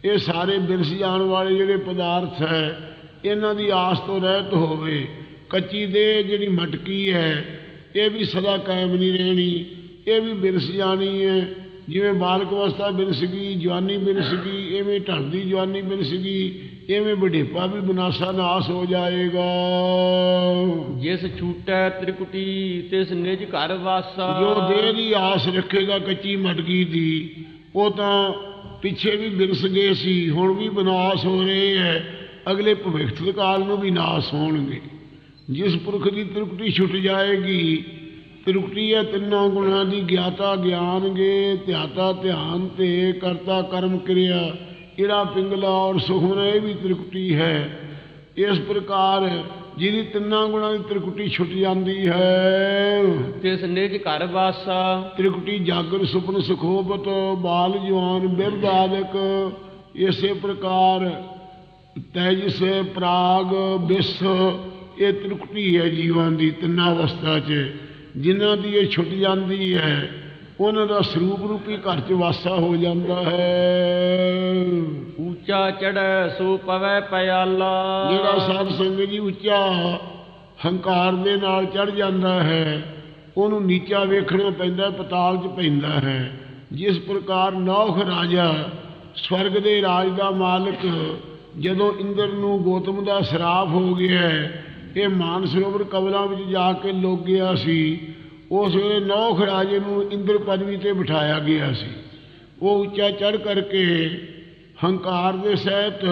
ਇਹ ਸਾਰੇ ਬਿਰਸ ਜਾਣ ਵਾਲੇ ਜਿਹੜੇ ਪਦਾਰਥ ਹੈ, ਇਹਨਾਂ ਦੀ ਆਸ ਤੋਂ ਰਹਿਤ ਹੋਵੇ। ਕੱਚੀ ਦੇ ਜਿਹੜੀ ਮਟਕੀ ਹੈ, ਇਹ ਵੀ ਸਦਾ ਕਾਇਮ ਨਹੀਂ ਰਹਿਣੀ। ਇਹ ਵੀ ਬਿਰਸ ਜਾਣੀ ਹੈ। ਜਿਵੇਂ ਬਾਲਕ ਅਵਸਥਾ ਬਿਰਸ ਗਈ, ਜਵਾਨੀ ਬਿਰਸ ਗਈ, ਐਵੇਂ ਢਲਦੀ ਜਵਾਨੀ ਬਿਰਸ ਗਈ। ਐਵੇਂ ਬੁਢੇਪਾ ਵੀ ਬਨਾਸਾ ਨਾਸ ਹੋ ਜਾਏਗਾ? ਜਿਸ ਛੂਟੈ ਤ੍ਰਿਕੁਟੀ ਤਿਸ ਨਿਜ ਘਰ ਵਾਸਾ। ਜੋ ਦੇਹ ਦੀ ਆਸ ਰੱਖੇਗਾ ਕੱਚੀ ਮਟਕੀ ਦੀ ਉਹ ਤਾਂ ਪਿੱਛੇ ਵੀ ਬਿਰਸ ਗਏ ਸੀ ਹੁਣ ਵੀ ਬਨਾਸ ਹੋ ਰਹੇ ਹੈ ਅਗਲੇ ਭਵਿੱਖ ਕਾਲ ਨੂੰ ਵੀ ਨਾਸ ਹੋਣਗੇ। ਜਿਸ ਪੁਰਖ ਦੀ ਤ੍ਰਿਕੁਟੀ ਛੁੱਟ ਜਾਏਗੀ ਤ੍ਰਿਕੁਟੀ ਹੈ ਤਿੰਨਾਂ ਗੁਣਾਂ ਦੀ ਗਿਆਤਾ ਗਿਆਨਗੇ ਧਿਆਤਾ ਧਿਆਨ ਤੇ ਕਰਤਾ ਕਰਮ ਕਿਰਿਆ। ਇੜਾ ਪਿੰਗਲਾ ਔਰ ਸੁਖਮਨ ਇਹ ਵੀ ਤ੍ਰਿਕੁਟੀ ਹੈ। ਇਸ ਪ੍ਰਕਾਰ ਜਿਹਦੀ ਤਿੰਨਾਂ ਗੁਣਾਂ ਦੀ ਤ੍ਰਿਕੁਟੀ ਛੁੱਟ ਜਾਂਦੀ ਹੈ। ਤਿਸ ਨਿਜ ਘਰ ਵਾਸਾ। ਤ੍ਰਿਕੁਟੀ ਜਾਗਰ ਸੁਪਨ ਸੁਖੋਬਤ ਬਾਲ ਜਵਾਨ ਬਿਰਧ ਆਦਿਕ ਇਸੇ ਪ੍ਰਕਾਰ ਤੈਜਸ ਪ੍ਰਾਗ ਬਿਸ ਇਹ ਤ੍ਰਿਕੁਟੀ ਹੈ ਜੀਵਨ ਦੀ ਤਿੰਨਾਂ ਅਵਸਥਾ 'ਚ ਜਿਨ੍ਹਾਂ ਦੀ ਇਹ ਛੁੱਟ ਜਾਂਦੀ ਹੈ। ਉਹਨਾਂ ਦਾ ਸਰੂਪ ਰੂਪੀ ਘਰ 'ਚ ਵਾਸਾ ਹੋ ਜਾਂਦਾ ਹੈ। ਉੱਚਾ ਚੜੈ ਸੋ ਪਵੈ ਪਿਆਲਾ। ਜਿਹੜਾ ਸਾਧ ਸੰਗਤ ਜੀ ਉੱਚਾ ਹੰਕਾਰ ਦੇ ਨਾਲ ਚੜ ਜਾਂਦਾ ਹੈ ਉਹਨੂੰ ਨੀਚਾ ਵੇਖਣਾ ਪੈਂਦਾ ਪਤਾਲ 'ਚ ਪੈਂਦਾ ਹੈ। ਜਿਸ ਪ੍ਰਕਾਰ ਨੌਖ ਰਾਜਾ ਸਵਰਗ ਦੇ ਰਾਜ ਦਾ ਮਾਲਕ ਜਦੋਂ ਇੰਦਰ ਨੂੰ ਗੋਤਮ ਦਾ ਸਰਾਪ ਹੋ ਗਿਆ ਇਹ ਮਾਨਸਰੋਵਰ ਕਬਲਾਂ ਵਿੱਚ ਜਾ ਕੇ ਲੋਕ ਗਿਆ ਸੀ ਉਸ ਵੇਲੇ ਨੌਖ ਰਾਜੇ ਨੂੰ ਇੰਦਰ ਪਦਵੀ ਤੇ ਬਿਠਾਇਆ ਗਿਆ ਸੀ। ਉਹ ਉੱਚਾ ਚੜ ਕਰਕੇ ਹੰਕਾਰ ਦੇ ਸਹਿਤ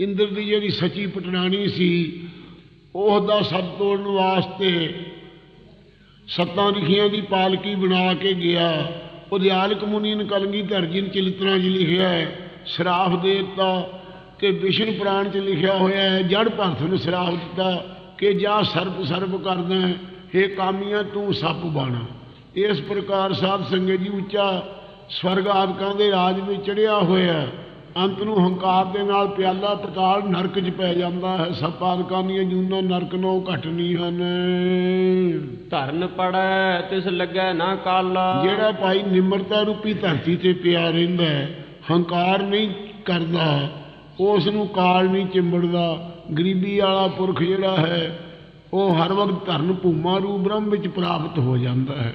ਇੰਦਰ ਦੀ ਜਿਹੜੀ ਸੱਚੀ ਪਟੜਾਣੀ ਸੀ, ਉਹ ਦਾ ਸੱਤ ਤੋੜਨ ਵਾਸਤੇ ਸੱਤਾਂ ਲਿਖੀਆਂ ਦੀ ਪਾਲਕੀ ਬਣਾ ਕੇ ਗਿਆ। ਉਦਿਆਲਕ ਮੁਨੀ ਨੇ ਕਲਗੀਧਰ ਧਰਜਨ ਨੇ ਚਲਿਤਨਾ ਜੀ ਲਿਖਿਆ ਹੈ ਸਰਾਫ ਦੇ ਤੇ ਵਿਸ਼ਨ ਪੁਰਾਣ ਚ ਲਿਖਿਆ ਹੋਇਆ ਹੈ ਜੜ ਭਰਤ ਨੂੰ ਸਰਾਫ ਦਿੱਤਾ ਕਿ ਜਾ ਸਰਪ ਸਰਪ ਕਰਦਾ ਹੈ। ਹੇ ਕਾਮੀਆਂ ਤੂੰ ਸੱਪ ਬਣ। ਇਸ ਪ੍ਰਕਾਰ ਸਾਧ ਸੰਗਤ ਜੀ ਉੱਚਾ ਸਵਰਗ ਆਦਿਕਾਂ ਦੇ ਰਾਜ ਵਿੱਚ ਚੜਿਆ ਹੋਇਆ। ਅੰਤ ਨੂੰ ਹੰਕਾਰ ਦੇ ਨਾਲ ਪਿਆਲਾ ਪਤਾਲ ਨਰਕ 'ਚ ਪੈ ਜਾਂਦਾ ਹੈ। ਸੱਪ ਆਦਿਕਾਂ ਦੀਆਂ ਜੂਨਾਂ ਨਰਕ ਨਾਲੋਂ ਘੱਟ ਨਹੀਂ ਹਨ। ਧਰਨ ਪੜੈ ਤਿਸ ਲੱਗੈ ਨਾ ਕਾਲਾ। ਜਿਹੜਾ ਭਾਈ ਨਿਮਰਤਾ ਰੂਪੀ ਧਰਤੀ ਤੇ ਪਿਆ ਰਹਿੰਦਾ ਹੈ ਹੰਕਾਰ ਨਹੀਂ ਕਰਦਾ ਉਸ ਨੂੰ ਕਾਲ ਨਹੀਂ ਚਿੰਬੜਦਾ। ਗਰੀਬੀ ਵਾਲਾ ਪੁਰਖ ਜਿਹੜਾ ਹੈ ਉਹ ਹਰ ਵਕਤ ਧਰਨ ਭੂਮਾ ਰੂਪ ਬ੍ਰਹਮ ਵਿੱਚ ਪ੍ਰਾਪਤ ਹੋ ਜਾਂਦਾ ਹੈ।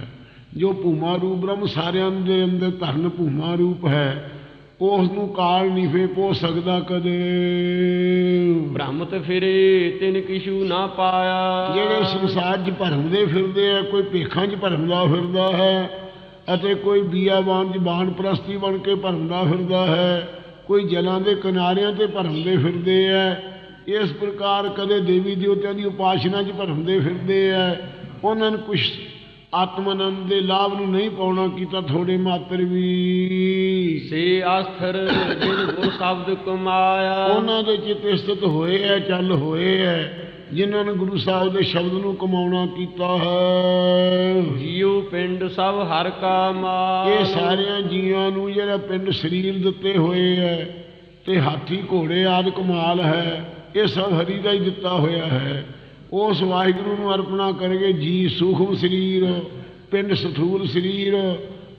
ਜੋ ਭੂਮਾ ਰੂਪ ਬ੍ਰਹਮ ਸਾਰਿਆਂ ਦੇ ਅੰਦਰ ਧਰਨ ਭੂਮਾ ਰੂਪ ਹੈ ਉਸ ਨੂੰ ਕਾਲ ਨਹੀਂ ਫੇ ਪੋ ਸਕਦਾ ਕਦੇ। ਭ੍ਰਮਤ ਫਿਰੇ ਤਿਨ ਕਿਛੂ ਨਾ ਪਾਇਆ। ਜਿਹੜੇ ਸੰਸਾਰ 'ਚ ਭਰਮਦੇ ਫਿਰਦੇ ਆ ਕੋਈ ਭੇਖਾਂ 'ਚ ਭਰਮਦਾ ਫਿਰਦਾ ਹੈ ਅਤੇ ਕੋਈ ਬੀਆਬਾਨ 'ਚ ਬਾਣ ਪ੍ਰਸਤੀ ਬਣ ਕੇ ਭਰਮਦਾ ਫਿਰਦਾ ਹੈ ਕੋਈ ਜਲਾਂ ਦੇ ਕਿਨਾਰਿਆਂ ਤੇ ਭਰਮਦੇ ਫਿਰਦੇ ਆ ਇਸ ਪ੍ਰਕਾਰ ਕਦੇ ਦੇਵੀ ਦੇਵਤਿਆਂ ਦੀ ਉਪਾਸਨਾ 'ਚ ਭਰਮਦੇ ਫਿਰਦੇ ਆ। ਉਹਨਾਂ ਨੂੰ ਕੁਛ ਆਤਮ ਆਨੰਦ ਦੇ ਲਾਭ ਨੂੰ ਨਹੀਂ ਪਾਉਣਾ ਕੀਤਾ ਥੋੜੇ ਮਾਤਰ ਵੀ। ਸੇ ਆਸਥਰ ਜਿਨ ਗੁਰ ਸ਼ਬਦ ਕਮਾਇਆ। ਉਹਨਾਂ ਦੇ ਚਿੱਤ ਸਥਿਤ ਹੋਏ ਐ ਚੱਲ ਹੋਏ ਐ ਜਿਨ੍ਹਾਂ ਨੇ ਗੁਰੂ ਸਾਹਿਬ ਦੇ ਸ਼ਬਦ ਨੂੰ ਕਮਾਉਣਾ ਕੀਤਾ ਹੈ। ਜੀਉ ਪਿੰਡ ਸਭ ਹਰ ਕਾ ਮਾਲ ਇਹ ਸਾਰਿਆਂ ਜੀਵਾਂ ਨੂੰ ਜਿਹੜਾ ਪਿੰਡ ਸਰੀਰ ਦਿੱਤੇ ਹੋਏ ਐ ਤੇ ਹਾਥੀ ਘੋੜੇ ਆਦਿ ਕਮਾਲ ਹੈ। ਇਹ ਸਭ ਹਰੀ ਦਾ ਹੀ ਦਿੱਤਾ ਹੋਇਆ ਹੈ। ਉਸ ਵਾਹਿਗੁਰੂ ਨੂੰ ਅਰਪਣਾ ਕਰਗੇ ਜੀ ਸੂਖਮ ਸਰੀਰ ਪਿੰਡ ਸਥੂਲ ਸਰੀਰ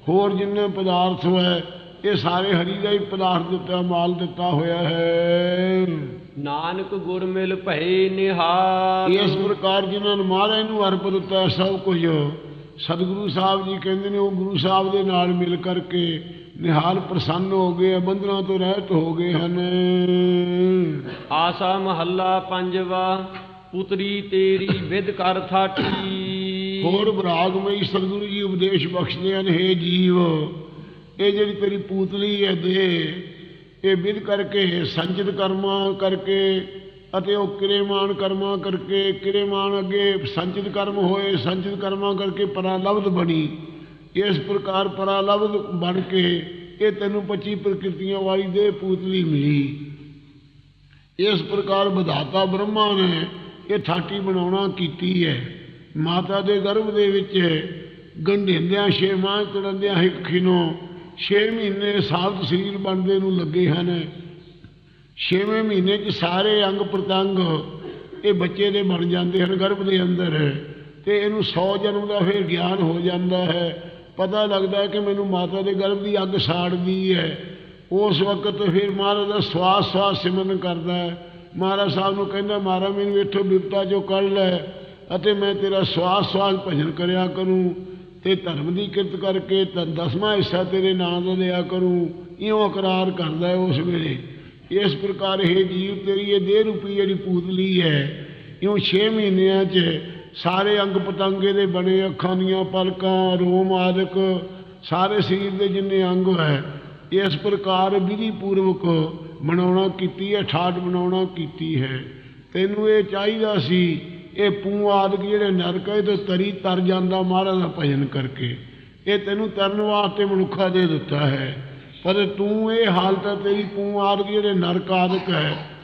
ਹੋਰ ਜਿੰਨੇ ਪਦਾਰਥ ਹੈ ਇਹ ਸਾਰੇ ਹਰੀ ਦਾ ਹੀ ਪਦਾਰਥ ਦਿੱਤਾ ਮਾਲ ਦਿੱਤਾ ਹੋਇਆ ਹੈ। ਨਾਨਕ ਗੁਰ ਮਿਲ ਭਏ ਨਿਹਾਲ। ਇਸ ਪ੍ਰਕਾਰ ਜਿਨ੍ਹਾਂ ਨੇ ਮਹਾਰਾਜ ਨੂੰ ਅਰਪ ਦਿੱਤਾ ਸਭ ਕੁਝ। ਸਤਿਗੁਰੂ ਸਾਹਿਬ ਜੀ ਕਹਿੰਦੇ ਨੇ ਉਹ ਗੁਰੂ ਸਾਹਿਬ ਦੇ ਨਾਲ ਮਿਲ ਕਰਕੇ ਨਿਹਾਲ ਪ੍ਰਸੰਨ ਹੋ ਗਏ ਬੰਧਨਾਂ ਤੋਂ ਰਹਿਤ ਹੋ ਗਏ ਹਨ। ਆਸਾ ਮਹੱਲਾ ਪੰਜਵਾ ਪੁਤਰੀ ਤੇਰੀ ਵਿਦ ਕਰ ਥਾਟੀ। ਹੋਰ ਬਰਾਗਮਈ ਸਤਿਗੁਰੂ ਜੀ ਉਪਦੇਸ਼ ਬਖਸ਼ਦੇ ਹਨ ਹੇ ਜੀਵ ਇਹ ਜਿਹੜੀ ਤੇਰੀ ਪੂਤਲੀ ਹੈ ਦੇ ਇਹ ਵਿਧ ਕਰਕੇ ਸੰਚਿਤ ਕਰਮਾਂ ਕਰਕੇ ਅਤੇ ਉਹ ਕਿਰੇਮਾਨ ਕਰਮਾਂ ਕਰਕੇ ਕਿਰੇਮਾਨ ਅੱਗੇ ਸੰਚਿਤ ਕਰਮ ਹੋਏ ਸੰਚਿਤ ਕਰਮਾਂ ਕਰਕੇ ਪਰਾਲਬਧ ਬਣੀ। ਇਸ ਪ੍ਰਕਾਰ ਪਰਾਲਬਧ ਬਣ ਕੇ ਇਹ ਤੈਨੂੰ 25 ਪ੍ਰਕਿਰਤੀਆਂ ਵਾਲੀ ਦੇ ਪੂਤਲੀ ਮਿਲੀ। ਇਸ ਪ੍ਰਕਾਰ ਵਿਧਾਤਾ ਬ੍ਰਹਮਾ ਨੇ ਇਹ ਥਾਟੀ ਬਣਾਉਣਾ ਕੀਤੀ ਹੈ। ਮਾਤਾ ਦੇ ਗਰਭ ਦੇ ਵਿੱਚ ਗੰਢਿੰਦਿਆਂ ਛੇ ਮਾਹ ਚੜੰਦਿਆਂ ਇੱਕ ਖਿਨੋ 6 ਮਹੀਨੇ ਸਾਬਤ ਸਰੀਰ ਬਣਦੇ ਨੂੰ ਲੱਗੇ ਹਨ। ਛੇਵੇਂ ਮਹੀਨੇ 'ਚ ਸਾਰੇ ਅੰਗ ਪ੍ਰਤੰਗ ਇਹ ਬੱਚੇ ਦੇ ਬਣ ਜਾਂਦੇ ਹਨ ਗਰਭ ਦੇ ਅੰਦਰ ਤੇ ਇਹਨੂੰ 100 ਜਨਮ ਦਾ ਫਿਰ ਗਿਆਨ ਹੋ ਜਾਂਦਾ ਹੈ। ਪਤਾ ਲੱਗਦਾ ਕਿ ਮੈਨੂੰ ਮਾਤਾ ਦੇ ਗਰਭ ਦੀ ਅੱਗ ਸਾੜਦੀ ਹੈ। ਉਸ ਵਕਤ ਫਿਰ ਮਹਾਰਾਜ ਦਾ ਸਵਾਸ ਸਵਾਸ ਸਿਮਰਨ ਕਰਦਾ ਹੈ। ਮਹਾਰਾਜ ਸਾਹਿਬ ਨੂੰ ਕਹਿੰਦਾ, ਮਹਾਰਾਜ, ਮੈਨੂੰ ਇੱਥੋਂ ਬਿਪਤਾ ਜੋ ਕੱਢ ਲੈ ਅਤੇ ਮੈਂ ਤੇਰਾ ਸਵਾਸ ਸਵਾਸ ਭਜਨ ਕਰਿਆ ਕਰੂੰ ਤੇ ਧਰਮ ਦੀ ਕਿਰਤ ਕਰਕੇ ਤਾਂ ਦਸਵਾਂ ਹਿੱਸਾ ਤੇਰੇ ਨਾਂ ਦਾ ਲਿਆ ਕਰੂੰ। ਇਉਂ ਇਕਰਾਰ ਕਰਦਾ ਹੈ ਉਸ ਵੇਲੇ। ਇਸ ਪ੍ਰਕਾਰ ਇਹ ਜੀਵ ਤੇਰੀ ਇਹ ਦੇਹ ਰੂਪੀ ਜਿਹੜੀ ਪੂਤਲੀ ਹੈ। ਇਉਂ 6 ਮਹੀਨਿਆਂ 'ਚ ਸਾਰੇ ਅੰਗ ਪਤੰਗੇ ਦੇ ਬਣੇ ਅੱਖਾਂ ਦੀਆਂ ਪਲਕਾਂ, ਰੋਮ ਆਦਿਕ, ਸਾਰੇ ਸਰੀਰ ਦੇ ਜਿੰਨੇ ਅੰਗ ਹੈ, ਇਸ ਪ੍ਰਕਾਰ ਵਿਧੀ ਪੂਰਵਕ ਬਣਾਉਣਾ ਕੀਤੀ ਹੈ, ਠਾਠ ਬਣਾਉਣਾ ਕੀਤੀ ਹੈ। ਤੈਨੂੰ ਇਹ ਚਾਹੀਦਾ ਸੀ, ਇਹ ਪੂ ਆਦਿਕ ਜਿਹੜੇ ਨਰਕ ਹੈ, ਤੇ ਤਰੀ ਤਰ ਜਾਂਦਾ ਮਹਾਰਾਜ ਦਾ ਭਜਨ ਕਰਕੇ। ਇਹ ਤੈਨੂੰ ਤਰਨ ਵਾਸਤੇ ਮਨੁੱਖਾ ਦੇ ਦਿੱਤਾ ਹੈ। ਪਰ ਤੂੰ ਇਹ ਹਾਲਤ ਹੈ, ਤੇਰੀ ਪੂ ਆਦਿਕ ਜਿਹੜੇ ਨਰਕ ਆਦਿਕ ਹੈ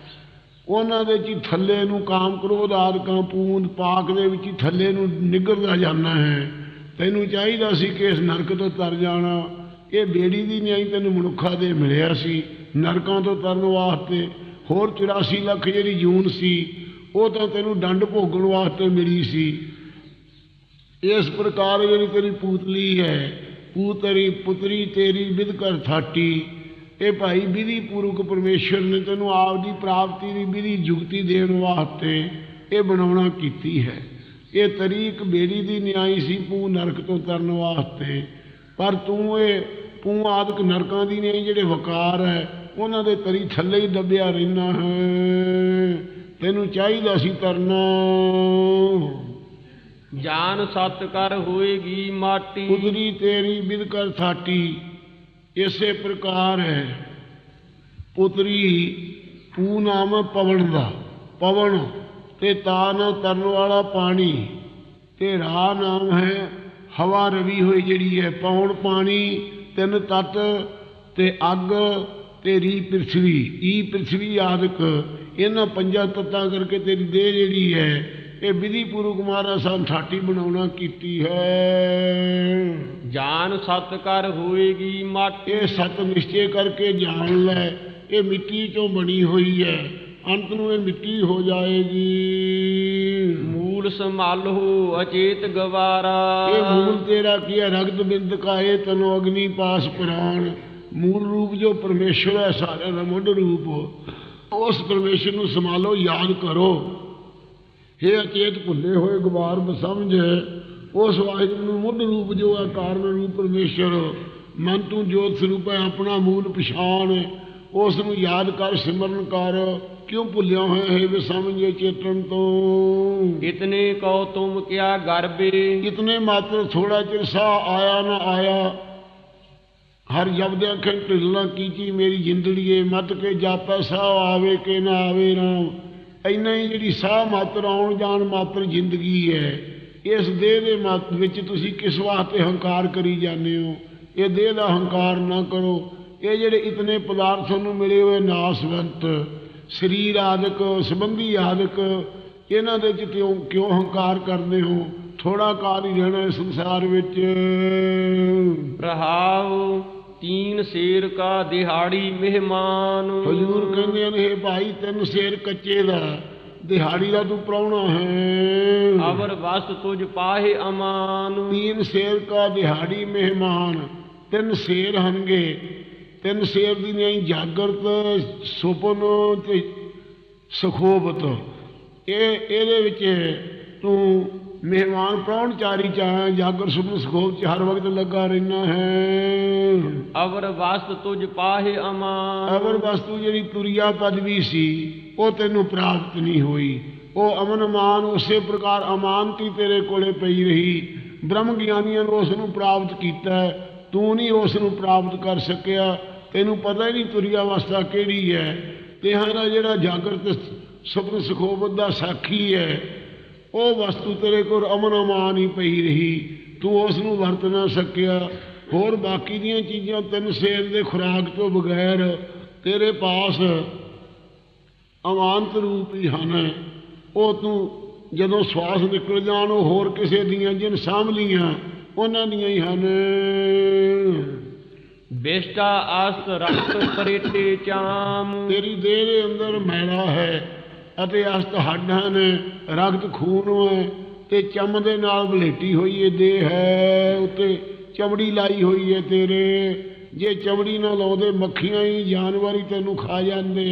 ਉਹਨਾਂ ਦੇ ਵਿੱਚ ਥੱਲੇ ਨੂੰ ਕਾਮ ਕ੍ਰੋਧ ਆਦਿਕਾਂ ਪੂੰਦ ਪਾਕ ਦੇ ਵਿੱਚ ਹੀ ਥੱਲੇ ਨੂੰ ਨਿਗਰਦਾ ਜਾਣਾ ਹੈ। ਤੈਨੂੰ ਚਾਹੀਦਾ ਸੀ ਕਿ ਇਸ ਨਰਕ ਤੋਂ ਤਰ ਜਾਣਾ। ਇਹ ਬੇੜੀ ਦੀ ਨਿਆਈ ਤੈਨੂੰ ਮਨੁੱਖਾ ਦੇ ਮਿਲਿਆ ਸੀ, ਨਰਕਾਂ ਤੋਂ ਤਰਨ ਵਾਸਤੇ। ਹੋਰ 84 ਲੱਖ ਜਿਹੜੀ ਜੂਨ ਸੀ, ਉਹ ਤਾਂ ਤੈਨੂੰ ਡੰਡ ਭੋਗਣ ਵਾਸਤੇ ਮਿਲੀ ਸੀ। ਇਸ ਪ੍ਰਕਾਰ ਜਿਹੜੀ ਤੇਰੀ ਪੂਤਲੀ ਹੈ, ਪੂਤਰੀ, ਪੁੱਤਰੀ ਤੇਰੀ ਵਿਦਕਰ ਥਾਟੀ। ਇਹ ਭਾਈ ਵਿਧੀ ਪੂਰਵਕ ਪਰਮੇਸ਼ਰ ਨੇ ਤੈਨੂੰ ਆਪ ਦੀ ਪ੍ਰਾਪਤੀ ਦੀ ਵਿਧੀ ਜੁਗਤੀ ਦੇਣ ਵਾਸਤੇ ਇਹ ਬਣਾਉਣਾ ਕੀਤੀ ਹੈ। ਇਹ ਤਰੀਕ ਬੇੜੀ ਦੀ ਨਿਆਈ ਸੀ ਪੂ ਨਰਕ ਤੋਂ ਤਰਨ ਵਾਸਤੇ। ਪਰ ਤੂੰ ਇਹ ਪੂ ਆਦਿਕ ਨਰਕਾਂ ਦੀ ਨਿਆਈ ਜਿਹੜੇ ਵਕਾਰ ਹੈ ਉਹਨਾਂ ਦੇ ਤਰੀ ਥੱਲੇ ਹੀ ਦੱਬਿਆ ਰਹਿਣਾ ਹੈ। ਤੈਨੂੰ ਚਾਹੀਦਾ ਸੀ ਤਰਨਾ। ਜਾਨ ਸਤ ਕਰ ਹੋਏਗੀ ਮਾਟੀ। ਕੁਦਰੀ ਤੇਰੀ ਬਿਦ ਕਰ ਥਾਟੀ ਇਸੇ ਪ੍ਰਕਾਰ ਹੈ। ਪੁਤਰੀ ਪੂ ਨਾਮ ਹੈ ਪਵਨ ਦਾ। ਪਵਨ ਤੇ ਤਾ ਨਾਮ ਤਰਨ ਵਾਲਾ ਪਾਣੀ। ਤੇ ਰਾ ਨਾਮ ਹੈ ਹਵਾ ਰਵੀ ਹੋਈ ਜਿਹੜੀ ਹੈ। ਪੌਣ ਪਾਣੀ, ਤਿੰਨ ਤਤ ਤੇ ਅੱਗ ਤੇ ਰੀ ਪ੍ਰਿਥਵੀ। ਈ ਪ੍ਰਿਥਵੀ ਆਦਿਕ ਇਹਨਾਂ ਪੰਜਾਂ ਤੱਤਾਂ ਕਰਕੇ ਤੇਰੀ ਦੇਹ ਜਿਹੜੀ ਹੈ ਇਹ ਵਿਧੀ ਪੂਰਵਕ ਮਹਾਰਾਜ ਸਾਹਿਬ ਠਾਟੀ ਬਣਾਉਣਾ ਕੀਤੀ ਹੈ। ਜਾਨ ਸਤ ਕਰ ਹੋਏਗੀ ਮਾਟੀ ਇਹ ਸਤ ਨਿਸ਼ਚੈ ਕਰਕੇ ਜਾਣ ਲੈ ਇਹ ਮਿੱਟੀ ਚੋਂ ਬਣੀ ਹੋਈ ਹੈ। ਅੰਤ ਨੂੰ ਇਹ ਮਿੱਟੀ ਹੋ ਜਾਏਗੀ। ਮੂਲ ਸੰਭਾਲੋ ਅਚੇਤ ਗਵਾਰਾ। ਇਹ ਮੂਲ ਤੇਰਾ ਕੀ ਹੈ? ਰਗਤ ਬਿੰਦ ਕਾਏ ਤਨੋ ਅਗਨੀ ਪਾਸ ਪ੍ਰਾਣ। ਮੂਲ ਰੂਪ ਜੋ ਪਰਮੇਸ਼ਰ ਹੈ ਸਾਰਿਆਂ ਦਾ ਮੁੱਢ ਰੂਪ ਉਸ ਪਰਮੇਸ਼ਰ ਨੂੰ ਸੰਭਾਲੋ ਯਾਦ ਕਰੋ। ਇਹ ਅਚੇਤ ਭੁੱਲੇ ਹੋਏ ਗਵਾਰ ਬਸਮਝ ਉਸ ਵਾਹਿਗੁਰੂ ਨੂੰ ਮੁੱਢ ਰੂਪ ਜੋ ਹੈ ਕਾਰਨ ਰੂਪ ਪਰਮੇਸ਼ਰ ਮਨ ਤੂੰ ਜੋਤ ਸਰੂਪ ਹੈ ਆਪਣਾ ਮੂਲ ਪਛਾਣ ਉਸ ਨੂੰ ਯਾਦ ਕਰ ਸਿਮਰਨ ਕਰ ਕਿਉਂ ਭੁੱਲਿਆ ਹੋਇਆ ਹੈ ਬਸਮਝ ਚੇਤਨ ਤੋਂ? ਇਤਨੇ ਕਉ ਤੁਮ ਕਿਆ ਗਰਬੇ ਇਤਨੇ ਮਾਤਰ ਥੋੜਾ ਚਿਰ ਸਾਹ ਆਇਆ ਨਾ ਆਇਆ ਹਰ ਜਬਦ ਅੱਖਾਂ ਢਿੱਲਾਂ ਕੀਚੀ ਮੇਰੀ ਜਿੰਦੜੀਏ ਮਤ ਕੇ ਜਾਪੈ ਸਾਹ ਆਵੇ ਕਿ ਨਾ ਆਵੇ ਰਾਮ। ਇੰਨਾ ਹੀ ਜਿਹੜੀ ਸਾਹ ਮਾਤਰ, ਆਉਣ ਜਾਣ ਮਾਤਰ ਜ਼ਿੰਦਗੀ ਹੈ। ਇਸ ਦੇਹ ਦੇ ਮਤ ਵਿੱਚ ਤੁਸੀਂ ਕਿਸ ਵਾਸਤੇ ਹੰਕਾਰ ਕਰੀ ਜਾਂਦੇ ਹੋ? ਇਹ ਦੇਹ ਦਾ ਹੰਕਾਰ ਨਾ ਕਰੋ। ਇਹ ਜਿਹੜੇ ਇਤਨੇ ਪਦਾਰਥ ਨੂੰ ਮਿਲੇ ਹੋਏ ਨਾਸਵੰਤ, ਸਰੀਰ ਆਦਿਕ, ਸੰਬੰਧੀ ਆਦਿਕ, ਇਹਨਾਂ ਦੇ ਵਿੱਚ ਕਿਉਂ ਕਿਉਂ ਹੰਕਾਰ ਕਰਦੇ ਹੋ? ਥੋੜਾ ਕਾਲ ਹੀ ਰਹਿਣਾ ਸੰਸਾਰ ਵਿੱਚ। ਰਹਾਉ ਤੀਨ ਸ਼ੇਰ ਕਾ ਦਿਹਾੜੀ ਮਹਿਮਾਨ। ਹਜ਼ੂਰ ਕਹਿੰਦੇ ਨੇ ਇਹ ਭਾਈ ਤੈਨੂੰ ਸ਼ੇਰ ਕੱਚੇ ਦਾ ਦਿਹਾੜੀ ਦਾ ਤੂੰ ਪ੍ਰਾਹੁਣਾ ਹੈ। ਅਵਰ ਵਸਤ ਤੁਝ ਪਾਹੇ ਅਮਾਨ। ਤੀਨ ਸ਼ੇਰ ਕਾ ਦਿਹਾੜੀ ਮਹਿਮਾਨ ਤਿੰਨ ਸ਼ੇਰ ਹਨਗੇ। ਤਿੰਨ ਸ਼ੇਰ ਦੀ ਨਹੀਂ ਜਾਗਰਤ ਸੁਪਨ ਤੇ ਸੁਖੋਬਤ ਇਹ ਇਹਦੇ ਵਿੱਚ ਤੂੰ ਮਹਿਮਾਨ ਪ੍ਰਾਹੁਣਚਾਰੀ ਚਾਹ ਜਾਗਰ ਸੁਪਨ ਸੁਖੋਬ ਚ ਹਰ ਵਕਤ ਲੱਗਾ ਰਹਿਣਾ ਹੈ ਅਵਰ ਵਸਤ ਤੁਝ ਪਾਹੇ ਅਮਾਨ ਅਵਰ ਵਸਤੂ ਜਿਹੜੀ ਤੁਰਿਆ ਪਦਵੀ ਸੀ ਉਹ ਤੈਨੂੰ ਪ੍ਰਾਪਤ ਨਹੀਂ ਹੋਈ ਉਹ ਅਮਨ ਮਾਨ ਉਸੇ ਪ੍ਰਕਾਰ ਅਮਾਨਤੀ ਤੇਰੇ ਕੋਲੇ ਪਈ ਰਹੀ ਬ੍ਰਹਮ ਗਿਆਨੀਆਂ ਨੇ ਉਸ ਨੂੰ ਪ੍ਰਾਪਤ ਕੀਤਾ ਹੈ, ਤੂੰ ਨਹੀਂ ਉਸ ਨੂੰ ਪ੍ਰਾਪਤ ਕਰ ਸਕਿਆ ਤੈਨੂੰ ਪਤਾ ਹੀ ਨਹੀਂ ਤੁਰਿਆ ਅਵਸਥਾ ਕਿਹੜੀ ਹੈ ਤੇ ਦਾ ਜਿਹੜਾ ਜਾਗਰਤ ਸੁਪਨ ਸੁਖੋਬਤ ਦਾ ਸਾਖੀ ਹੈ ਉਹ ਵਸਤੂ ਤੇਰੇ ਕੋਲ ਅਮਨ ਅਮਾਨ ਹੀ ਪਈ ਰਹੀ। ਤੂੰ ਉਸ ਨੂੰ ਵਰਤ ਨਾ ਸਕਿਆ। ਹੋਰ ਬਾਕੀ ਦੀਆਂ ਚੀਜ਼ਾਂ ਤੈਨੂੰ ਸੇਰ ਦੇ ਖੁਰਾਕ ਤੋਂ ਬਗੈਰ ਤੇਰੇ ਪਾਸ ਅਮਾਨਤ ਰੂਪ ਹੀ ਹਨ। ਉਹ ਤੂੰ ਜਦੋਂ ਸਵਾਸ ਨਿਕਲ ਜਾਣ ਉਹ ਹੋਰ ਕਿਸੇ ਦੀਆਂ ਜਿਨ ਸਾਂਭ ਲੀਆਂ ਉਹਨਾਂ ਦੀਆਂ ਹੀ ਹਨ। ਬਿਸ਼ਟਾ ਅਸਤ ਰਕਤ ਪਰੇਟੇ ਚਾਮ। ਤੇਰੀ ਦੇਹ ਦੇ ਅੰਦਰ ਮੈਲਾ ਹੈ। ਅਤੇ ਅਸਤ ਹੱਡ ਹਨ ਰਗਤ ਖੂਨ ਹੈ ਤੇ ਚਮ ਦੇ ਨਾਲ ਬਲੇਟੀ ਹੋਈ ਇਹ ਦੇਹ ਹੈ ਉੱਤੇ ਚਮੜੀ ਲਾਈ ਹੋਈ ਹੈ ਤੇਰੇ। ਜੇ ਚਮੜੀ ਨਾ ਲਾਉਂਦੇ ਮੱਖੀਆਂ ਹੀ ਜਾਨਵਰ ਹੀ ਤੈਨੂੰ ਖਾ ਜਾਂਦੇ।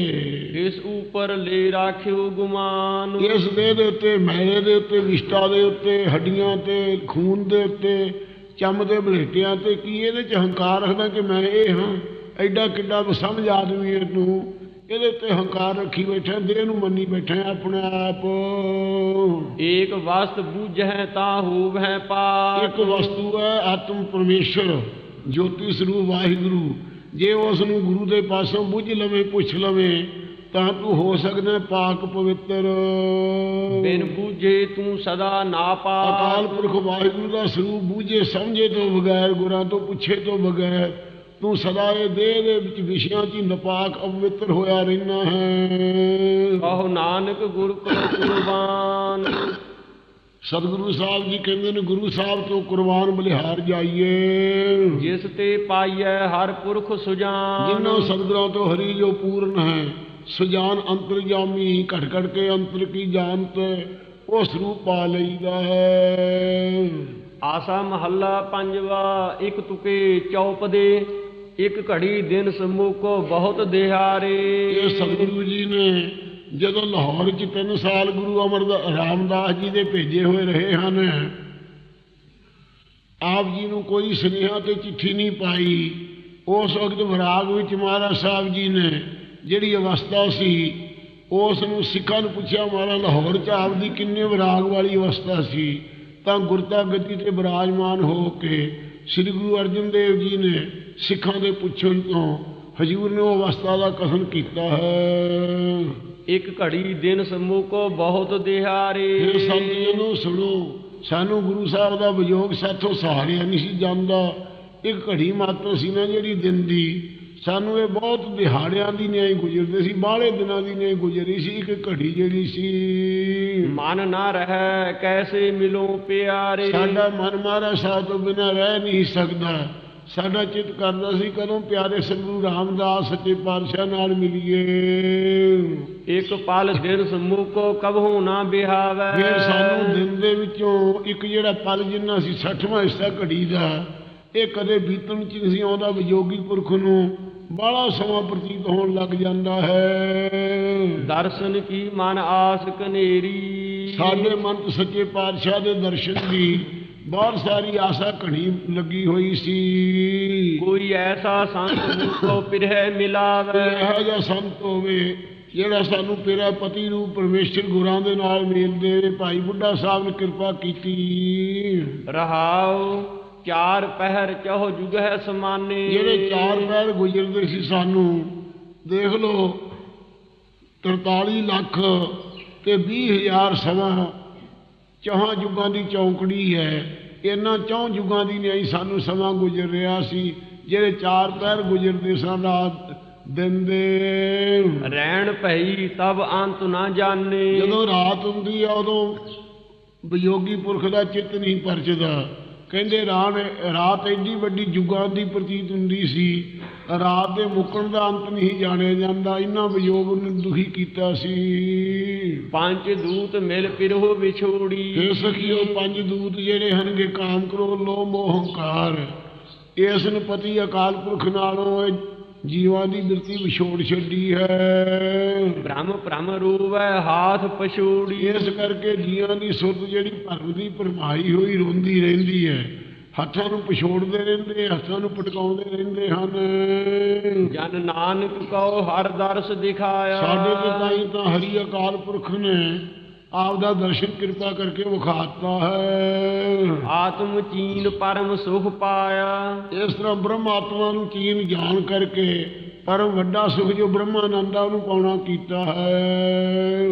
ਇਸ ਉਪਰ ਲੈ ਰਾਖਿਓ ਗੁਮਾਨ। ਇਸ ਦੇਹ ਦੇ ਉੱਤੇ ਮੈਲੇ ਦੇ ਉੱਤੇ ਵਿਸ਼ਟਾ ਦੇ ਉੱਤੇ ਹੱਡੀਆਂ ਤੇ ਖੂਨ ਦੇ ਉੱਤੇ ਚਮ ਦੇ ਬਲੇਟਿਆਂ ਤੇ ਕੀ ਇਹਦੇ ਚ ਹੰਕਾਰ ਰੱਖਦਾ ਕਿ ਮੈਂ ਇਹ ਹਾਂ? ਐਡਾ ਕਿੱਡਾ ਸਮਝ ਆਦਮੀ ਹੈ ਤੂੰ। ਇਹਦੇ ਉੱਤੇ ਹੰਕਾਰ ਰੱਖੀ ਬੈਠਾ ਦੇਹ ਨੂੰ ਮੰਨੀ ਬੈਠਾ ਆਪਣੇ ਆਪ। ਏਕ ਵਸਤ ਬੂਝੈ ਤਾਂ ਹੋਵੈ ਪਾਰ ਇੱਕ ਵਸਤੂ ਹੈ ਆਤਮ ਪਰਮੇਸ਼ਰ ਜੋਤੀ ਸਰੂਪ ਵਾਹਿਗੁਰੂ। ਜੇ ਉਸ ਨੂੰ ਗੁਰੂ ਦੇ ਪਾਸੋਂ ਬੁੱਝ ਲਵੇ ਪੁੱਛ ਲਵੇ ਤਾਂ ਤੂੰ ਹੋ ਸਕਦਾ ਹੈ ਪਾਕ ਪਵਿੱਤਰ। ਬਿਨ ਬੂਝੇ ਤੂੰ ਸਦਾ ਨਾ ਅਕਾਲ ਪਾਸ ਪੁਰਖ ਵਾਹਿਗੁਰੂ ਦਾ ਸਰੂਪ ਬੂਝੇ ਸਮਝੇ ਤੋਂ ਬਗੈਰ ਗੁਰਾਂ ਤੋਂ ਪੁੱਛੇ ਤੋਂ ਬਗੈਰ ਤੂੰ ਸਦਾ ਇਹ ਦੇਹ ਦੇ ਵਿੱਚ ਵਿਸ਼ਿਆਂ 'ਚ ਨਪਾਕ ਅਪਵਿੱਤਰ ਹੋਇਆ ਰਹਿਣਾ ਹੈ। ਕਹੋ ਨਾਨਕ ਗੁਰ ਕੋ ਕੁਰਬਾਨ। ਸਤਿਗੁਰੂ ਸਾਹਿਬ ਜੀ ਕਹਿੰਦੇ ਨੇ ਗੁਰੂ ਸਾਹਿਬ ਤੋਂ ਕੁਰਬਾਨ ਬਲਿਹਾਰ ਜਾਈਏ। ਜਿਸ ਤੇ ਪਾਈਐ ਹਰ ਪੁਰਖ ਸੁਜਾਨ। ਜਿਨ੍ਹਾਂ ਸਤਿਗੁਰਾਂ ਤੋਂ ਹਰੀ ਜੋ ਪੂਰਨ ਹੈ ਸੁਜਾਨ ਅੰਤਰਜਾਮੀ ਘਟ ਘਟ ਕੇ ਅੰਤਰ ਕੀ ਜਾਣਤ ਉਸ ਰੂਪ ਪਾ ਲਈਦਾ ਹੈ। ਆਸਾ ਮਹੱਲਾ ਪੰਜਵਾ ਇੱਕ ਤੁਕੇ ਚੌਪ ਦੇ ਇੱਕ ਘੜੀ ਦਿਨ ਸਮੂਕੋ ਬਹੁਤ ਦਿਹਾਰੇ। ਇਹ ਸਤਿਗੁਰੂ ਜੀ ਨੇ ਜਦੋਂ ਲਾਹੌਰ 'ਚ 3 ਸਾਲ ਗੁਰੂ ਅਮਰਦਾਸ ਰਾਮਦਾਸ ਜੀ ਦੇ ਭੇਜੇ ਹੋਏ ਰਹੇ ਹਨ, ਆਪ ਜੀ ਨੂੰ ਕੋਈ ਸੁਨੇਹਾ ਤੇ ਚਿੱਠੀ ਨਹੀਂ ਪਾਈ। ਉਸ ਵਕਤ ਵਿਰਾਗ ਵਿੱਚ ਮਹਾਰਾਜ ਸਾਹਿਬ ਜੀ ਨੇ ਜਿਹੜੀ ਅਵਸਥਾ ਸੀ, ਉਸ ਨੂੰ ਸਿੱਖਾਂ ਨੂੰ ਪੁੱਛਿਆ, ਮਹਾਰਾਜ, ਲਾਹੌਰ 'ਚ ਆਪ ਦੀ ਕਿੰਨੇ ਵਿਰਾਗ ਵਾਲੀ ਅਵਸਥਾ ਸੀ? ਤਾਂ ਗੁਰਤਾ ਗੱਦੀ ਤੇ ਬਿਰਾਜਮਾਨ ਹੋ ਕੇ ਸ੍ਰੀ ਗੁਰੂ ਅਰਜਨ ਦੇਵ ਜੀ ਨੇ ਸਿੱਖਾਂ ਦੇ ਪੁੱਛਣ ਤੋਂ ਹਜੂਰ ਨੇ ਉਹ ਅਵਸਥਾ ਦਾ ਕਥਨ ਕੀਤਾ ਹੈ। ਇੱਕ ਘੜੀ ਦਿਨ ਸਮੂਕੋ ਬਹੁਤ ਦਿਹਾਰੇ। ਫਿਰ ਸੰਤ ਜਨੋ ਸੁਣੋ ਸਾਨੂੰ ਗੁਰੂ ਸਾਹਿਬ ਦਾ ਵਿਯੋਗ ਸਾਥੋਂ ਸਹਾਰਿਆ ਨਹੀਂ ਸੀ ਜਾਂਦਾ। ਇੱਕ ਘੜੀ ਮਾਤਰ ਸੀ ਨਾ ਜਿਹੜੀ ਦਿਨ ਦੀ। ਸਾਨੂੰ ਇਹ ਬਹੁਤ ਦਿਹਾੜਿਆਂ ਦੀ ਨਿਆਈ ਗੁਜ਼ਰਦੇ ਸੀ ਬਾਹਲੇ ਦਿਨਾਂ ਦੀ ਨਿਆਈ ਗੁਜ਼ਰੀ ਸੀ ਇੱਕ ਘੜੀ ਜਿਹੜੀ ਸੀ। ਮਨ ਨਾ ਰਹਿ ਕੈਸੇ ਮਿਲੋ ਪਿਆਰੇ। ਸਾਡਾ ਮਨ ਮਹਾਰਾਜ ਸਾਹਿਬ ਤੋਂ ਬਿਨਾਂ ਰਹਿ ਨਹੀਂ ਸਕਦਾ। ਸਾਡਾ ਚਿੱਤ ਕਰਦਾ ਸੀ ਕਦੋਂ ਪਿਆਰੇ ਸਤਿਗੁਰੂ ਰਾਮਦਾਸ ਸੱਚੇ ਪਾਤਸ਼ਾਹ ਨਾਲ ਮਿਲੀਏ। ਇੱਕ ਪਲ ਦਿਨ ਸਮੂਕੋ ਕਬਹੂ ਨਾ ਬਿਹਾਵੈ। ਫਿਰ ਸਾਨੂੰ ਦਿਨ ਦੇ ਵਿੱਚੋਂ ਇੱਕ ਜਿਹੜਾ ਪਲ ਜਿੰਨਾ ਸੀ 60ਵਾਂ ਹਿੱਸਾ ਘੜੀ ਦਾ ਇਹ ਕਦੇ ਬੀਤਣ ਚ ਨਹੀਂ ਆਉਂਦਾ ਵਿਯੋਗੀ ਪੁਰਖ ਨੂੰ ਬਾਹਲਾ ਸਮਾਂ ਪ੍ਰਤੀਤ ਹੋਣ ਲੱਗ ਜਾਂਦਾ ਹੈ। ਦਰਸ਼ਨ ਕੀ ਮਨ ਆਸ ਕਨੇਰੀ। ਸਾਡੇ ਮਨ ਸੱਚੇ ਪਾਤਸ਼ਾਹ ਦੇ ਦਰਸ਼ਨ ਦੀ ਬਹੁਤ ਸਾਰੀ ਆਸਾ ਘਣੀ ਲੱਗੀ ਹੋਈ ਸੀ। ਕੋਈ ਐਸਾ ਸੰਤ ਮੂਕੋ ਪਿਰਹਿ ਮਿਲਾਵੈ। ਇਹੋ ਜਿਹਾ ਸੰਤ ਹੋਵੇ ਜਿਹੜਾ ਸਾਨੂੰ ਪੇਰਾ ਪਤੀ ਨੂੰ ਪਰਮੇਸ਼ਰ ਗੁਰਾਂ ਦੇ ਨਾਲ ਮੇਲ ਦੇਵੇ ਭਾਈ ਬੁੱਢਾ ਸਾਹਿਬ ਨੇ ਕਿਰਪਾ ਕੀਤੀ। ਰਹਾਉ ਚਾਰ ਪਹਿਰ ਚਹੁ ਜੁਗ ਹੈ ਸਮਾਨੇ। ਜਿਹੜੇ ਚਾਰ ਪੈਰ ਗੁਜ਼ਰਦੇ ਸੀ ਸਾਨੂੰ ਦੇਖ ਲਓ 43 ਲੱਖ ਤੇ 20 ਹਜ਼ਾਰ ਸਮਾਂ ਚੌਹਾਂ ਯੁੱਗਾਂ ਦੀ ਚੌਂਕੜੀ ਹੈ। ਇਹਨਾਂ ਚੌਂ ਯੁੱਗਾਂ ਦੀ ਨਹੀਂ ਸਾਨੂੰ ਸਮਾਂ ਗੁਜ਼ਰ ਰਿਹਾ ਸੀ ਜਿਹੜੇ ਚਾਰ ਪੈਰ ਗੁਜ਼ਰਦੇ ਸਨ ਰਾਤ ਦਿਨ ਦੇ ਰਹਿਣ ਭਈ ਤਬ ਅੰਤ ਨਾ ਜਾਣੇ। ਜਦੋਂ ਰਾਤ ਹੁੰਦੀ ਆ ਉਦੋਂ ਵਿਯੋਗੀ ਪੁਰਖ ਦਾ ਚਿੱਤ ਨਹੀਂ ਪਰਚਦਾ। ਕਹਿੰਦੇ ਰਾਤ ਰਾਤ ਐਡੀ ਵੱਡੀ ਜੁਗਾਂ ਦੀ ਪ੍ਰਤੀਤ ਹੁੰਦੀ ਸੀ ਰਾਤ ਦੇ ਮੁੱਕਣ ਦਾ ਅੰਤ ਨਹੀਂ ਜਾਣਿਆ ਜਾਂਦਾ ਇੰਨਾ ਵਿਯੋਗ ਨੂੰ ਦੁਖੀ ਕੀਤਾ ਸੀ। ਪੰਜ ਦੂਤ ਮਿਲ ਪਿਰਹੁ ਵਿਛੋੜੀ। ਫਿਰ ਸਖੀਓ ਪੰਜ ਦੂਤ ਜਿਹੜੇ ਹਨਗੇ ਕਾਮ ਕ੍ਰੋਧ ਲੋਭ ਮੋਹ ਹੰਕਾਰ ਇਸ ਨੂੰ ਪਤੀ ਅਕਾਲ ਪੁਰਖ ਨਾਲੋਂ ਜੀਵਾਂ ਦੀ ਬਿਰਤੀ ਵਿਛੋੜ ਛੱਡੀ ਹੈ। ਬ੍ਰਹਮ ਭ੍ਰਮ ਰੂਪੈ ਹਾਥ ਪਛੋੜੀ। ਇਸ ਕਰਕੇ ਜੀਆਂ ਦੀ ਸੁਰਤ ਜਿਹੜੀ ਭਰਮ ਦੀ ਭਰਮਾਈ ਹੋਈ ਰੋਂਦੀ ਰਹਿੰਦੀ ਹੈ। ਹੱਥਾਂ ਨੂੰ ਪਛੋੜਦੇ ਰਹਿੰਦੇ ਹੱਥਾਂ ਨੂੰ ਪਟਕਾਉਂਦੇ ਰਹਿੰਦੇ ਹਨ। ਜਨ ਨਾਨਕ ਕਉ ਹਰ ਦਰਸ ਦਿਖਾਇਆ। ਸਾਡੇ ਤੇ ਤਾਂ ਹਰੀ ਅਕਾਲ ਪੁਰਖ ਨੇ ਆਪ ਦਾ ਦਰਸ਼ਨ ਕਿਰਪਾ ਕਰਕੇ ਵਿਖਾਤਾ ਹੈ। ਆਤਮ ਚੀਨ ਪਰਮ ਸੁਖ ਪਾਇਆ। ਇਸ ਤਰ੍ਹਾਂ ਬ੍ਰਹਮ ਆਤਮਾ ਨੂੰ ਚੀਨ ਜਾਣ ਕਰਕੇ ਪਰਮ ਵੱਡਾ ਸੁਖ ਜੋ ਬ੍ਰਹਮਾਨੰਦ ਆ ਉਹਨੂੰ ਪਾਉਣਾ ਕੀਤਾ ਹੈ।